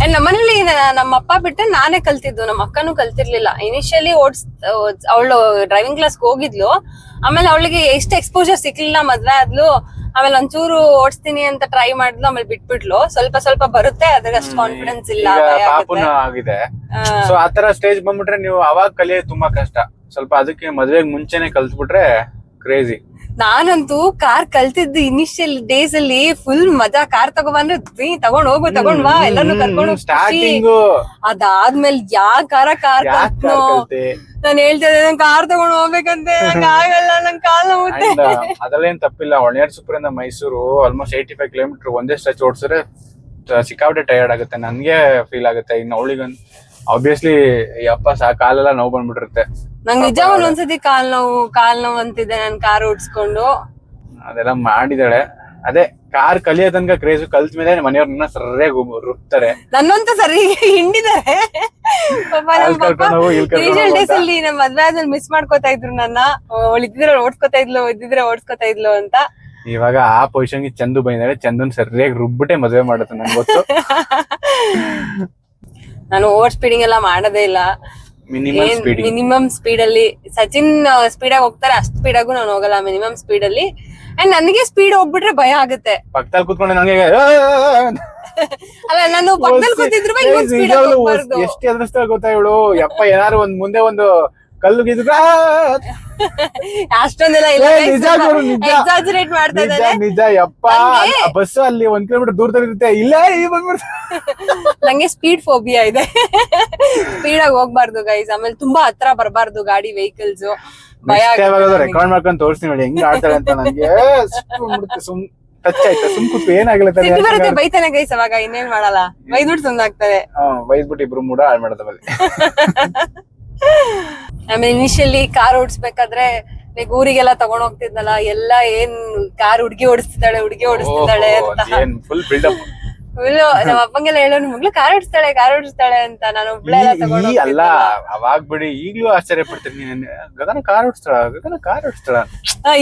ನಮ್ಮ ಮನೇಲಿ ನಮ್ಮನೇಲಿ ನಮ್ಮ ಅಪ್ಪ ಬಿಟ್ರೆ ನಾನೇ ಕಲ್ತಿದ್ದು. ನಮ್ಮ ಅಕ್ಕನೂ ಕಲ್ತಿರ್ಲಿಲ್ಲ. ಇನಿಷಿಯಲಿ ಓಡ್ಸ್ ಅವಳು ಡ್ರೈವಿಂಗ್ ಕ್ಲಾಸ್ಗೆ ಹೋಗಿದ್ಲು. ಆಮೇಲೆ ಅವಳಿಗೆ ಎಷ್ಟು ಎಕ್ಸ್ಪೋಜರ್ ಸಿಕ್ಲಿಲ್ಲ ಮದ್ವೆ ಆದ್ಲು. ಆಮೇಲೆ ಒಂಚೂರು ಓಡಿಸ್ತೀನಿ ಅಂತ ಟ್ರೈ ಮಾಡಿದ್ಲು. ಆಮೇಲೆ ಬಿಟ್ಬಿಟ್ಲು. ಸ್ವಲ್ಪ ಸ್ವಲ್ಪ ಬರುತ್ತೆ ಅದ್ರಾಗ ಅಷ್ಟು ಕಾನ್ಫಿಡೆನ್ಸ್ ಇಲ್ಲ. ಆಗಿದೆ. ಸೊ ಆತರ ಸ್ಟೇಜ್ ಬಂದ್ಬಿಟ್ರೆ ನೀವು ಅವಾಗ ಕಲಿಯೋದು ತುಂಬಾ ಕಷ್ಟ. ಸ್ವಲ್ಪ ಅದಕ್ಕೆ ಮದ್ವೆಗ್ ಮುಂಚೆನೆ ಕಲ್ತ್ಬಿಟ್ರೆ ಕ್ರೇಜಿ ನಾನಂತೂ ಕಾರ್ ಕಲ್ತಿದ್ದು ಇನಿಷಿಯಲ್ ಡೇಸ್ ಅಲ್ಲಿ ಫುಲ್ ಮಜಾ. ಕಾರ್ ತಗೋಬಂದ್ರೆ "ನೀ ತಗೊಂಡ್ ಹೋಗು ತಗೊಂಡ್ ಬಾ ಎಲ್ಲಾನು ಕರ್ಕೊಂಡು ಹೋಗ್ ಖುಷಿ." ಸ್ಟಾರ್ಟಿಂಗ್ ಅದಾದ್ಮೇಲೆ ಯಾ ಕಾರ ಕಾರ್ ಕಲ್ತ್ನೋ? ಕಲ್ತೆ? ನಾನು ಹೇಳ್ತಾ ಇದ್ದೆ ನಂಗೆ ಕಾರ್ ತಗೊಂಡ್ ಹೋಗ್ಬೇಕಂತೆ ನಂಗೆ ಆಗಲ್ಲ ನಂಗೆ ಕಾಲ್ ನೋವುತ್ತೆ ತಪ್ಪಿಲ್ಲ. ಒಣೇರ್ ಸುಪ್ರಿಂದ Mysuru almost eighty five kilometre ಒಂದೇ ಸ್ಟ್ರೆಚ್ ಓಡಿಸಿದ್ರೆ ಸಿಕ್ಕಾಪಟ್ಟೆ ಟಯರ್ಡ್ ಆಗುತ್ತೆ. ನನ್ಗೆ ಫೀಲ್ ಆಗುತ್ತೆ. ಇನ್ನು ಅವಳಿಗನ್ ಆಬ್ವಿಯಸ್ಲಿ ಅಪ್ಪ ಸಾ ಕಾಲೆಲ್ಲ ನೋವು ಬಂದ್ಬಿಟ್ಟಿರುತ್ತೆ. ನಂಗೆ ನಿಜ ಒಂದ್ಸತಿ ಕಾಲ್ ನೋವು ಕಾಲ್ ನೋವು ಅಂತಿದೆ ನಾನು ಕಾರ್ ಓಡಿಸ್ಕೊಂಡು. ಅದೆಲ್ಲ ಮಾಡಿದಾಳೆ. ಅದೇ ಕಾರ್ ಕಲಿಯೋ ತನಕ ಕ್ರೇಜ್ ಕಲ್ತ ಮೇಲೆ ಮನೆಯವ್ರನ್ನ ಸರಿಯಾಗಿ ರುಬ್ತಾರೆ. ನನ್ನಂತೂ ಸರಿ ಹಿಂಡಿದ್ದಾರೆ ಪಾಪ ನಮ್ಮ ಅಲ್ಲಿ ಪಾಪ ಕರ್ಕೊಂಡು ಹೋಗು, ಇಲ್ಲಿ ಕರ್ಕೊಂಡು ಹೋಗು ಡೇಸ್ ಅಂತ. ಅಲ್ಲಿ ನಮ್ಮ ಮದ್ವೆ ಆದ್ಮೇಲೆ ಮಿಸ್ ಮಾಡ್ಕೋತಾ ಇದ್ರು ನನ್ನ. ಇದ್ರೆ ಓಡ್ಸ್ಕೊತಾ ಇದ್ಲು ಇದ್ದಿದ್ರೆ ಓಡ್ಸ್ಕೊತಾ ಇದ್ಲು ಅಂತ. ಇವಾಗ ಆ ಪೊಸಿಷನ್ಗೆ ಚಂದು ಬಂದಿದ್ದಾರೆ ಚಂದನ್ ಸರಿಯಾಗಿ ರುಬ್ಬಿಟ್ಟೆ ಮದುವೆ ಮಾಡುತ್ತೆ ನಂಗೆ ಗೊತ್ತು. ನಾನು ಓವರ್ ಸ್ಪೀಡಿಂಗ್ ಎಲ್ಲ ಮಾಡೋದೇ ಇಲ್ಲ. ಮಿನಿಮಮ್ ಸ್ಪೀಡ್ ಮಿನಿಮಮ್ ಸ್ಪೀಡ್ ಅಲ್ಲಿ ಸಚಿನ್ ಸ್ಪೀಡ್ ಆಗಿ ಹೋಗ್ತಾರೆ ಅಷ್ಟ್ ಸ್ಪೀಡ್ ಆಗು ನಾನು ಹೋಗಲ್ಲ ಮಿನಿಮಮ್ ಸ್ಪೀಡ್ ಅಲ್ಲಿ. ಅಂಡ್ ನನಗೆ ಸ್ಪೀಡ್ ಹೋಗ್ಬಿಟ್ರೆ ಭಯ ಆಗುತ್ತೆ. ಪಕ್ಕದಲ್ಲಿ ಕೂತ್ಕೊಂಡು ನನಗೆ ಅಲ್ಲ ನಾನು ಪಕ್ಕದಲ್ಲಿ ಕೂತಿದ್ರು ಎಷ್ಟು ಎದುರಿಸ್ತಾ ಗೊತ್ತಾ ಇವಳು? ಯಪ್ಪ ಏನಾರು ಒಂದ್ ಮುಂದೆ ಒಂದು ಕಲ್ಲು ಅಷ್ಟೊಂದೆಲ್ಲ ಇಲ್ಲ ಏ, ನಿಜ ಗುರು, ನಿಜ. ಎಕ್ಸಾಜರೇಟ್ ಮಾಡ್ತಾ ನಿಜ ಇದ್ದಾರೆ. ನಿಜ ಯಪ್ಪ ನಂಗೆ- ಬಸ್ ಅಲ್ಲಿ ಒಂದ್ ಕಿಲೋಮೀಟರ್ ದೂರದಲ್ಲಿ ಇರುತ್ತೆ. ಇಲ್ಲ ಈ ನಂಗೆ ಸ್ಪೀಡ್ ಫೋಬಿಯಾ ಇದೆ. ಸ್ಪೀಡ್ ಆಗಿ ಹೋಗ್ಬಾರ್ದು ಗೈಸ್ ಆಮೇಲೆ ತುಂಬಾ ಹತ್ರ ಬರಬಾರ್ದು ಗಾಡಿ ವೆಹಿಕಲ್ಸ್ ಭಯ ನೆಕ್ಸ್ಟ್ ರೆಕಾರ್ಡ್ ಮಾಡ್ಕೊಂಡು ತೋರಿಸ್ತೀನಿ ನೋಡಿ ಹೆಂಗ್ ಆಡ್ತಾಳೆ ಅಂತ ನನಗೆ ಸುಮ್ ಟಚ್ ಆಯ್ತಾ? ಸುಮ್ ಕೂತು ಏನಾಗಲ್ಲ ತಾನೆ ಸಿಟ್ಟು ಬರುತ್ತೆ ಬೈತಾನೆ ಗೈಸ್ ಅವಾಗ ಇನ್ನೇನ್ ಮಾಡಲ್ಲ. ಬೈದ್ಬಿಟ್ಟು ಸುಮ್ನಾಗ್ತಾರೆ ಬೈದ್ಬಿಟ್ಟು ಇಬ್ರು ಮೂಡ ಹಾಳ್ ಮಾಡೋದವಲ್ಲಿ ಆಮೇಲೆ ಇನಿಷಿಯಲಿ ಕಾರ್ ಓಡಿಸ್ಬೇಕಾದ್ರೆ ಲೈಕ್ ಊರಿಗೆಲ್ಲ ತಗೊಂಡ್ ಹೋಗ್ತಿದ್ನಲ್ಲ ಎಲ್ಲ ಏನ್ ಕಾರ್ ಹುಡ್ಗಿ ಓಡಿಸ್ತಿದ್ದಾಳೆ ಹುಡ್ಗಿ ಓಡಿಸ್ತಿದ್ದಾಳೆ ಅಂತ. ಫುಲ್ ಬಿಲ್ಡಪ್ ನಮ್ಮ ಅಪ್ಪಂಗೆಲ್ಲ ಹೇಳೋನು ಮಗ್ಳು ಕಾರ್ ಓಡಿಸ್ತಾಳೆ ಕಾರ್ ಓಡಿಸ್ತಾಳೆ ಅಂತ ನಾನು ಒಬ್ಳೆ ಎಲ್ಲ ತಗೊಂಡ್ ಈ ಅಲ್ಲ. ಅವಾಗ ಬಿಡಿ ಈಗ್ಲೂ ಆಶ್ಚರ್ಯ ಪಡ್ತೀನಿ ನೀನ್ ಗಗನ ಕಾರ್ ಓಡಿಸ್ತಾಳ ಗಗನ ಕಾರ್ ಓಡಿಸ್ತಾಳ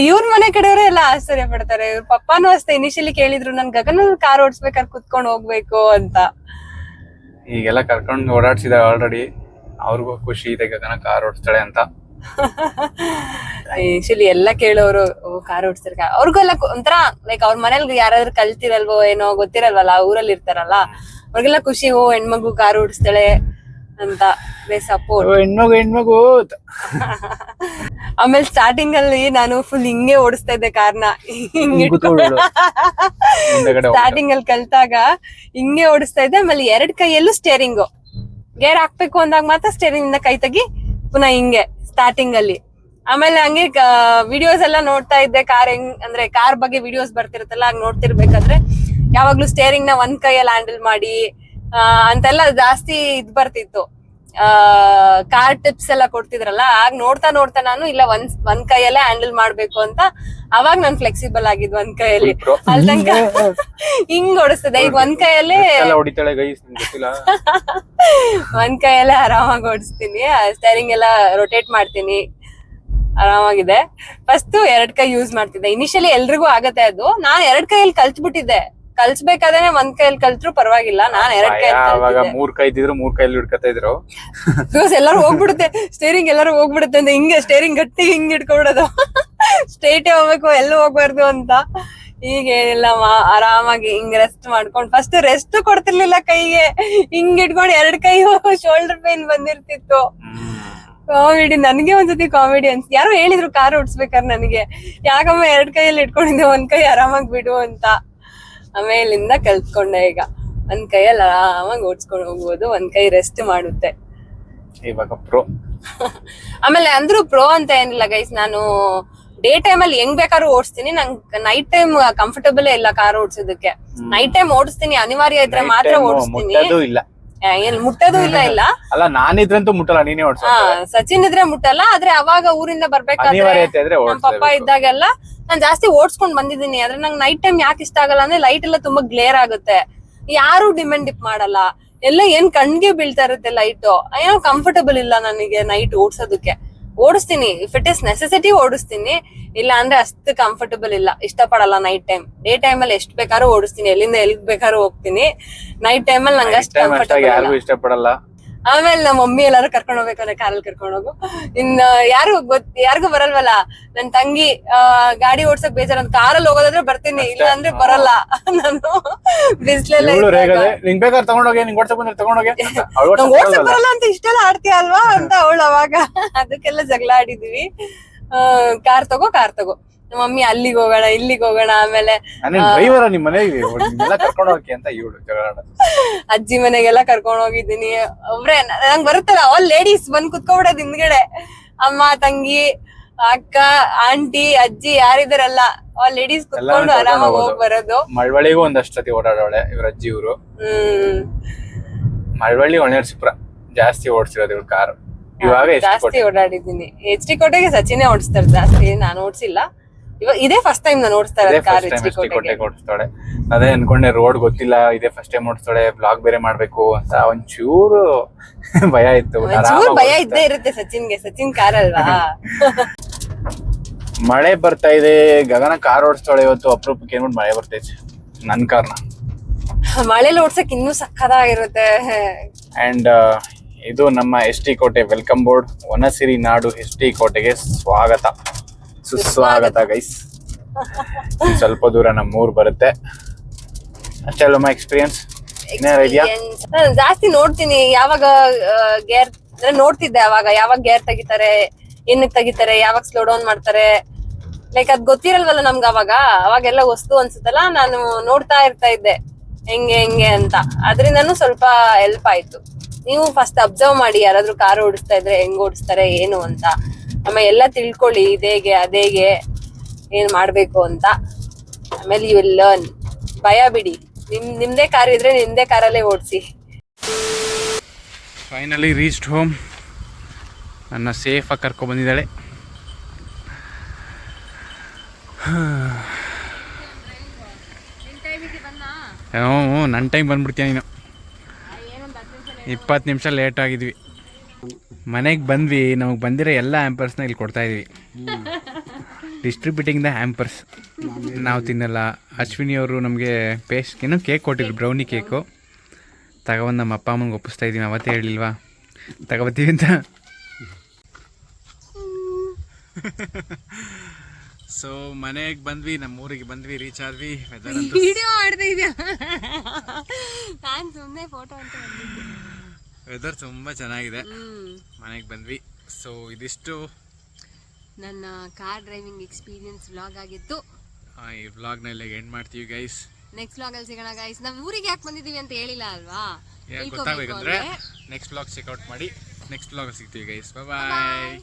ಇವ್ರ ಮನೆ ಕಡೆಯವರೇ ಎಲ್ಲ ಆಶ್ಚರ್ಯ ಪಡ್ತಾರೆ. ಇವ್ರ ಪಪ್ಪಾನು ಅಷ್ಟೇ ಇನಿಷಿಯಲಿ ಕೇಳಿದ್ರು ನನ್ ಗಗನ ಕಾರ್ ಓಡಿಸ್ಬೇಕಾದ್ರೆ ಕುತ್ಕೊಂಡ್ ಹೋಗ್ಬೇಕು ಅಂತ. ಈಗೆಲ್ಲ ಕರ್ಕೊಂಡು ಓಡಾಡ್ಸಿದ ಆಲ್ರೆಡಿ ಅವ್ರಿಗೂ ಖುಷಿ ಇದೆ ಗಗನ ಕಾರ್ ಓಡಿಸ್ತಾಳೆ ಅಂತ. ಆಕ್ಚುಲಿ ಎಲ್ಲ ಕೇಳೋರು ಕಾರ್ ಓಡಿಸ್ತಾರೆ ಅವ್ರಿಗೂ ಎಲ್ಲ ಒಂಥರ ಲೈಕ್ ಅವ್ರ ಮನೇಲಿ ಯಾರಾದ್ರೂ ಕಲ್ತಿರಲ್ವೋ ಏನೋ ಗೊತ್ತಿರಲ್ವಲ್ಲ ಊರಲ್ಲಿ ಇರ್ತಾರಲ್ಲ ಅವ್ರಿಗೆಲ್ಲ ಖುಷಿ ಓ ಹೆಣ್ಮಗು ಕಾರ್ ಓಡಿಸ್ತಾಳೆ ಅಂತ ಸಪೋರ್ಟ್ ಹೆಣ್ಮಗು ಹೆಣ್ಮಗು ಆಮೇಲೆ ಸ್ಟಾರ್ಟಿಂಗ್ ಅಲ್ಲಿ ನಾನು ಫುಲ್ ಹಿಂಗೆ ಓಡಿಸ್ತಾ ಇದ್ದೆ ಕಾರ್ನ ಹಿಂಗ್ ಸ್ಟಾರ್ಟಿಂಗ್ ಅಲ್ಲಿ ಕಲ್ತಾಗ ಹಿಂಗೆ ಓಡಿಸ್ತಾ ಇದ್ದೆ ಆಮೇಲೆ ಎರಡ್ ಕೈಯಲ್ಲೂ ಸ್ಟೇರಿಂಗು ಗೇರ್ ಹಾಕ್ಬೇಕು ಅಂದಾಗ ಮಾತ್ರ ಸ್ಟೇರಿಂಗ್ ಇಂದ ಕೈ ತೆಗಿ ಪುನಃ ಹಿಂಗೆ ಸ್ಟಾರ್ಟಿಂಗ್ ಅಲ್ಲಿ. ಆಮೇಲೆ ಹಂಗೆ ವಿಡಿಯೋಸ್ ಎಲ್ಲ ನೋಡ್ತಾ ಇದ್ದೆ ಕಾರ್ ಹೆಂಗ್, ಅಂದ್ರೆ ಕಾರ್ ಬಗ್ಗೆ ವಿಡಿಯೋಸ್ ಬರ್ತಿರುತ್ತಲ್ಲ, ಹಂಗ್ ನೋಡ್ತಿರ್ಬೇಕಾದ್ರೆ ಯಾವಾಗ್ಲೂ ಸ್ಟೇರಿಂಗ್ನ ಒಂದ್ ಕೈಯಲ್ಲಿ ಹ್ಯಾಂಡಲ್ ಮಾಡಿ ಅಂತೆಲ್ಲ ಜಾಸ್ತಿ ಇದ್ ಬರ್ತಿತ್ತು. ಕಾರ್ ಟಿಪ್ಸ್ ಎಲ್ಲ ಕೊಡ್ತಿದ್ರಲ್ಲ ಆಗ ನೋಡ್ತಾ ನೋಡ್ತಾ ನಾನು ಇಲ್ಲ ಒಂದ್ ಒಂದ್ ಕೈಯಲ್ಲೇ ಹ್ಯಾಂಡಲ್ ಮಾಡ್ಬೇಕು ಅಂತ ಅವಾಗ ನಾನು ಫ್ಲೆಕ್ಸಿಬಲ್ ಆಗಿದ್ ಒಂದ್ ಕೈಯಲ್ಲಿ. ಅಲ್ಲಿ ತನಕ ಹಿಂಗ್? ಓಡಿಸ್ತದೆ ಈಗ ಒಂದ್ ಕೈಯಲ್ಲೇ ಎಲ್ಲ ಹೊಡಿತಾಳೆ ಗೈಸ್ ನಿಮ್ಗೆ ಗೊತ್ತಿಲ್ಲ? ಒಂದ್ ಕೈಯಲ್ಲೇ ಆರಾಮಾಗಿ ಓಡಿಸ್ತೀನಿ. ಸ್ಟೈರಿಂಗ್ ಎಲ್ಲ ರೊಟೇಟ್ ಮಾಡ್ತೀನಿ. ಆರಾಮಾಗಿದೆ. ಫಸ್ಟ್ ಎರಡ್ ಕೈ ಯೂಸ್ ಮಾಡ್ತಿದ್ದೆ. ಇನಿಷಿಯಲಿ ಎಲ್ರಿಗೂ ಆಗತ್ತೆ ಅದು. ನಾನ್ ಎರಡ್ ಕೈಯಲ್ಲಿ ಕಲ್ತ್ಬಿಟ್ಟಿದ್ದೆ. ಕಲ್ಸ್ಬೇಕಾದ್ರೆ ಒಂದ್ ಕೈಯಲ್ಲಿ ಕಲ್ತ್ರು ಪರವಾಗಿಲ್ಲ. ನಾನ್ ಎರಡ್ ಕೈ ಅವಾಗ ಮೂರ್ ಕೈ ಇದ್ರು ಮೂರ್ ಕೈಲಿ ಹಿಡ್ಕತಾ ಇದ್ರು. ಬಿಕಾಸ್ ಎಲ್ಲರೂ ಹೋಗ್ಬಿಡುತ್ತೆ. ಸ್ಟೇರಿಂಗ್ ಎಲ್ಲಾರು ಹೋಗ್ಬಿಡುತ್ತೆ ಅಂತ ಹಿಂಗೆ ಸ್ಟೇರಿಂಗ್ ಗಟ್ಟಿ ಹಿಂಗ್ ಇಟ್ಕೊಬಿಡೋದು ಸ್ಟೇಟೇ ಹೋಗ್ಬೇಕು ಎಲ್ಲೂ ಹೋಗ್ಬಾರ್ದು ಅಂತ. ಈಗ ಏನಿಲ್ಲ ಆರಾಮಾಗಿ ಹಿಂಗ್ ರೆಸ್ಟ್ ಮಾಡ್ಕೊಂಡು ಫಸ್ಟ್ ರೆಸ್ಟ್ ಕೊಡ್ತಿರ್ಲಿಲ್ಲ ಕೈಗೆ. ಹಿಂಗ್ ಇಟ್ಕೊಂಡು ಎರಡ್ ಕೈ ಶೋಲ್ಡರ್ ಪೇನ್ ಬಂದಿರ್ತಿತ್ತು. ಕಾಮಿಡಿ ನನಗೆ ಒಂದ್ಸತಿ ಕಾಮಿಡಿ ಅನ್ಸ್ ಯಾರೋ ಹೇಳಿದ್ರು ಕಾರ್ ಓಡಿಸ್ಬೇಕಾದ್ರೆ ನನಗೆ. ಯಾಕಮ್ಮ ಎರಡ್ ಕೈಯಲ್ಲಿ ಇಟ್ಕೊಂಡಿದ್ದೆ ಒಂದ್ ಕೈ ಆರಾಮಾಗಿ ಬಿಡು ಅಂತ. ಆಮೇಲಿಂದ ಕಲ್ತ್ಕೊಂಡೆ ಈಗ. ಒಂದ್ ಕೈಯಲ್ಲಿ ಆರಾಮಾಗಿ ಓಡಿಸ್ಕೊಂಡು ಹೋಗ್ಬೋದು ಒಂದ್ ಕೈ ರೆಸ್ಟ್ ಮಾಡುತ್ತೆ. ಇವಾಗ ಪ್ರೋ ಆಮೇಲೆ ಅಂದ್ರೂ ಪ್ರೋ ಅಂತ ಏನಿಲ್ಲ ಗೈಸ್ ನಾನು ಡೇ ಟೈಮ್ ಅಲ್ಲಿ ಹೆಂಗ್ ಬೇಕಾದ್ರೂ ಓಡಿಸ್ತೀನಿ. ನಂಗೆ ನೈಟ್ ಟೈಮ್ ಕಂಫರ್ಟಬಲ್ ಇಲ್ಲ ಕಾರ್ ಓಡಿಸೋದಕ್ಕೆ. ನೈಟ್ ಟೈಮ್ ಓಡಿಸ್ತೀನಿ ಅನಿವಾರ್ಯ ಇದ್ರೆ ಮಾತ್ರ ಓಡಿಸ್ತೀನಿ. ಮುಟ್ಟೋದು ಇಲ್ಲ. ಏನ್ ಮುಟ್ಟೋದು ಇಲ್ಲ ಇಲ್ಲ. ಅಲ್ಲ ನಾನಿದ್ರಂತೂ ಮುಟ್ಟಲ್ಲ ನೀನೇ ಓಡಿಸ ಸಚಿನ್ ಇದ್ರೆ ಮುಟ್ಟಲ್ಲ ಆದ್ರೆ ಅವಾಗ ಊರಿಂದ ಬರ್ಬೇಕಾದ್ರೆ ಅನಿವಾರ್ಯತೆ ಇದ್ರೆ ನಮ್ ಪಪ್ಪ ಇದ್ದಾಗೆಲ್ಲ ನಾನ್ ಜಾಸ್ತಿ ಓಡಿಸ್ಕೊಂಡ್ ಬಂದಿದ್ದೀನಿ. ಆದ್ರೆ ನಂಗೆ ನೈಟ್ ಟೈಮ್ ಯಾಕೆ ಇಷ್ಟ ಆಗಲ್ಲ ಅಂದ್ರೆ ಲೈಟ್ ಎಲ್ಲ ತುಂಬಾ ಗ್ಲೇರ್ ಆಗುತ್ತೆ. ಯಾರು ಡಿಮ್ಯಾಂಡ್ ಡಿಪ್ ಮಾಡಲ್ಲ. ಎಲ್ಲ ಏನ್ ಕಣ್ಗೆ ಬೀಳ್ತಾ ಇರುತ್ತೆ ಲೈಟ್ ಏನೋ ಕಂಫರ್ಟಬಲ್ ಇಲ್ಲ ನನಗೆ ನೈಟ್ ಓಡಿಸೋದಕ್ಕೆ. ಓಡಿಸ್ತೀನಿ. ಇಫ್ ಇಟ್ ಇಸ್ ನೆಸೆಸಿಟಿ ಓಡಿಸ್ತೀನಿ. ಇಲ್ಲ ಅಂದ್ರೆ ಅಷ್ಟು ಕಂಫರ್ಟಬಲ್ ಇಲ್ಲ. ಇಷ್ಟಪಡಲ್ಲ ನೈಟ್ ಟೈಮ್ ಡೇ ಟೈಮ್ ಅಲ್ಲಿ ಎಷ್ಟು ಬೇಕಾದ್ರೂ ಓಡಿಸ್ತೀನಿ. ಎಲ್ಲಿಂದ ಎಲ್ಲಿ ಬೇಕಾದ್ರೂ ಹೋಗ್ತೀನಿ. ನೈಟ್ ಟೈಮ್ ಅಲ್ಲಿ ನಂಗೆ ಅಷ್ಟು ಕಂಫರ್ಟಬಲ್ ಇಷ್ಟಪಡಲ್ಲ ಆಮೇಲೆ ನಮ್ಮ ಮಮ್ಮಿ ಎಲ್ಲಾರು ಕರ್ಕೊಂಡ್ ಹೋಗ್ಬೇಕಂದ್ರೆ ಕಾರಲ್ಲಿ ಕರ್ಕೊಂಡ್ ಹೋಗು. ಇನ್ನ ಯಾರು ಗೊತ್ ಯಾರಿಗೂ ಬರಲ್ವಲ್ಲ? ನನ್ ತಂಗಿ ಆ, ಗಾಡಿ ಓಡ್ಸಕ್ ಬೇಜಾರ ಕಾರಲ್ಲಿ ಹೋಗೋದಾದ್ರೆ ಬರ್ತೀನಿ ಇಲ್ಲ ಅಂದ್ರೆ ಬರಲ್ಲ. ನಾನು ಬಿಸ್ಲೆಲ್ಲ ನಿಂಗ್ ಬೇಕಾದ್ರೆ ತಗೊಂಡೋಗಿ ನಿಂಗ್ ಓಡ್ಸಕ್ ಬಂದ್ರೆ ತಗೊಂಡೋಗಿ ಓಡ್ಸಕ್ ಬರಲ್ಲ. ಅಂತ ಇಷ್ಟೆಲ್ಲ ಆಡ್ತೀಯ ಅಲ್ವಾ ಅಂತ ಅವಳು ಅವಾಗ. ಅದಕ್ಕೆಲ್ಲ ಜಗಳ ಆಡಿದ್ವಿ. ಕಾರ್ ತಗೋ ಕಾರ್ ತಗೋ. ಮಮ್ಮಿ ಅಲ್ಲಿಗೆ ಹೋಗೋಣ ಇಲ್ಲಿಗೆ ಹೋಗೋಣ ಆಮೇಲೆ ಡ್ರೈವರ ನಿಮ್ ಮನೆಗೆ ಎಲ್ಲ ಕರ್ಕೊಂಡು ಹೋಗಿ ಅಂತ ಇವಳು ಜಗಳ. ಅಜ್ಜಿ ಮನೆಗೆಲ್ಲ ಕರ್ಕೊಂಡು ಹೋಗಿದ್ದೀನಿ. ಒಬ್ರೆ ನಂಗ್ ಬರುತ್ತಲ್ಲ ಆಲ್ ಲೇಡೀಸ್ ಬಂದ್ ಕುತ್ಕೊಬಿಡೋದ್ ಹಿಂದ್ಗಡೆ. ಅಮ್ಮ ತಂಗಿ ಅಕ್ಕ ಆಂಟಿ ಅಜ್ಜಿ ಯಾರಿದಾರಲ್ಲ ಆಲ್ ಲೇಡೀಸ್ ಕುತ್ಕೊಂಡು ಆರಾಮಾಗಿ ಹೋಗೋದು. ಬರೋದು. ಮಳವಳ್ಳಿಗೂ ಒಂದಷ್ಟತಿ ಓಡಾಡೋಳೆ ಇವ್ರ ಅಜ್ಜಿ ಇವರು. ಹ್ಮ್. ಮಳವಳ್ಳಿ ಒಣರ್ಸಿಪುರ ಜಾಸ್ತಿ ಓಡಿಸಿರೋದು ಇವ್ರ ಕಾರ್. ಇವಾಗ ಜಾಸ್ತಿ ಓಡಾಡಿದ್ದೀನಿ. ಎಚ್ ಡಿ ಕೋಟೆಗೆ ಸಚಿನೇ ಓಡಿಸ್ತಾರೆ ಜಾಸ್ತಿ ನಾನು ಓಡಿಸಿಲ್ಲ. ಇವಾಗ ಇದೇ ಫಸ್ಟ್ ಟೈಮ್ ನಾನು ಓಡಿಸ್ತಾ ಇರೋದು ಕಾರ್ ಕೋಟೆಗೆ ಓಡಿಸ್ತಾಳೆ ಅದೇ ಅನ್ಕೊಂಡೆ ರೋಡ್ ಗೊತ್ತಿಲ್ಲ ಇದೇ ಫಸ್ಟ್ ಟೈಮ್ ಓಡಿಸ್ತಾಳೆ ಬ್ಲಾಗ್ ಬೇರೆ ಮಾಡ್ಬೇಕು ಅಂತ ಒಂಚೂರು ಭಯ ಇತ್ತು ಭಯ ಇದ್ದೇ ಇರುತ್ತೆ ಸಚಿನ್ಗೆ ಸಚಿನ್ ಕಾರ್ ಅಲ್ವಾ? ಮಳೆ ಬರ್ತಾ ಇದೆ ಗಗನ ಕಾರ್ ಓಡಿಸ್ತಾಳೆ ಇವತ್ತು ಅಪರೂಪಕ್ಕೆ ಏನ್ಬಿಟ್ಟು ಮಳೆ ಬರ್ತೈತೆ ನನ್ ಕಾರ್ನ ಮಳೆಲಿ ಓಡ್ಸಕ್ ಇನ್ನೂ ಸಕ್ಕದಾಗಿರುತ್ತೆ ಅಂಡ್ ಇದು ನಮ್ಮ S T Kote welcome board Vanasiri ನಾಡು ಎಸ್ ಟಿ ಕೋಟೆಗೆ ಸ್ವಾಗತ. ಸುಸ್ವಾಗತ ಗೈಸ್ ಸ್ವಲ್ಪ ದೂರ ನಮ್ಮ ಊರ್ ಬರುತ್ತೆ. ಅಷ್ಟೇ ಅಲ್ಲಮ್ಮ ಎಕ್ಸ್ಪೀರಿಯನ್ಸ್. ಜಾಸ್ತಿ ನೋಡ್ತೀನಿ. ಯಾವಾಗ ಗೇರ್ ಅಂದ್ರೆ ನೋಡ್ತಿದ್ದೆ ಅವಾಗ. ಯಾವಾಗ ಗೇರ್ ತೆಗಿತಾರೆ, ಏನಕ್ಕೆ ತೆಗಿತಾರೆ, ಯಾವಾಗ ಸ್ಲೋ ಡೌನ್ ಮಾಡ್ತಾರೆ. ಲೈಕ್ ಅದ್ ಗೊತ್ತಿರಲ್ವಲ್ಲ ನಮ್ಗ ಅವಾಗ. ಅವಾಗೆಲ್ಲ ವಸ್ತು ಅನ್ಸುತ್ತಲ್ಲ, ನಾನು ನೋಡ್ತಾ ಇರ್ತಾ ಇದ್ದೆ. ಹೆಂಗೆ ಹೆಂಗೆ ಅಂತ. ಅದರಿಂದನೂ ಸ್ವಲ್ಪ ಹೆಲ್ಪ್ ಆಯ್ತು. ನೀವು ಫಸ್ಟ್ ಅಬ್ಸರ್ವ್ ಮಾಡಿ, ಯಾರಾದ್ರೂ ಕಾರ್ ಓಡಿಸ್ತಾ ಇದ್ರೆ ಹೆಂಗ್ ಓಡಿಸ್ತಾರೆ, ಏನು ಅಂತ. ಆಮೇಲೆ ಎಲ್ಲ ತಿಳ್ಕೊಳ್ಳಿ ಇದೇಗೆ ಅದೇಗೆ ಏನ್ ಮಾಡ್ಬೇಕು ಅಂತ. ಆಮೇಲೆ ಯು ವಿಲ್ ಲರ್ನ್ ಭಯ ಬಿಡಿ. ನಿಮ್ ನಿಮ್ದೇ ಕಾರ್ ಇದ್ರೆ ನಿಮ್ದೇ ಕಾರಲ್ಲೇ ಓಡಿಸಿ. ಫೈನಲಿ ರೀಚ್ಡ್ ಹೋಮ್ ನನ್ನ ಸೇಫಾಗಿ ಕರ್ಕೊಬಂದಿದ್ದಾಳೆ ಹ್ಞೂ ನನ್ನ ಟೈಮ್ ಬಂದ್ಬಿಡ್ತೀಯ ನೀನು. ಇಪ್ಪತ್ತು ನಿಮಿಷ ಲೇಟ್ ಆಗಿದ್ವಿ. ಮನೆಗೆ ಬಂದ್ವಿ, ನಮಗೆ ಬಂದಿರೋ ಎಲ್ಲ ಆ್ಯಂಪರ್ಸ್ನ ಇಲ್ಲಿ ಕೊಡ್ತಾ ಇದ್ವಿ. ಡಿಸ್ಟ್ರಿಬ್ಯೂಟಿಂಗ್ ದ ಆ್ಯಂಪರ್ಸ್ ನಾವು ತಿನ್ನಲ್ಲ. ಅಶ್ವಿನಿ ಅವರು ನಮಗೆ ಪೇಸ್ಟ್ ಏನೋ ಕೇಕ್ ಕೊಟ್ಟಿದ್ರು ಬ್ರೌನಿ ಕೇಕು ತಗೊಬಂದು ನಮ್ಮ ಅಪ್ಪ ಅಮ್ಮನಿಗೆ ಒಪ್ಪಿಸ್ತಾ ಇದ್ದೀವಿ ಅವತ್ತೇ ಹೇಳಿಲ್ವಾ? ತಗೋಬತ್ತೀವಿ ಅಂತ. ಸೊ ಮನೆಗೆ ಬಂದ್ವಿ ನಮ್ಮ ಊರಿಗೆ ಬಂದ್ವಿ ರೀಚ್ ಆದ್ವಿ. ವಿಡಿಯೋ ಮಾಡ್ತಾ ಇದೆಯಾ? ನಾನು ಸುಮ್ಮನೆ ಫೋಟೋ ಅಂತ ವೆದರ್ ತುಂಬಾ ಚೆನ್ನಾಗಿದೆ. ಮನೆಗೆ ಬಂದ್ವಿ. ಸೊ ಇದಿಷ್ಟು ನನ್ನ ಕಾರ್ ಡ್ರೈವಿಂಗ್ ಎಕ್ಸ್ಪೀರಿಯನ್ಸ್ ವ್ಲಾಗ್ ಆಗಿತ್ತು. ಈ ವ್ಲಾಗ್ನಲ್ಲಿ ಎಂಡ್ ಮಾಡ್ತೀವಿ ಗೈಸ್ ನೆಕ್ಸ್ಟ್ ವ್ಲಾಗ್ ಅಲ್ಲಿ ಸಿಗೋಣ ಗೈಸ್ ನಾವು ಊರಿಗೆ ಯಾಕೆ ಬಂದಿದ್ದೀವಿ ಅಂತ ಹೇಳಿಲ್ಲ ಅಲ್ವಾ? ಗೊತ್ತಾಗಬೇಕಂದ್ರೆ ಅಂದ್ರೆ. ನೆಕ್ಸ್ಟ್ ಬ್ಲಾಗ್ ಚೆಕ್ಔಟ್ ಮಾಡಿ ನೆಕ್ಸ್ಟ್ ಬ್ಲಾಗ್ ಸಿಗ್ತೀವಿ ಗೈಸ್ ಬಾಯ್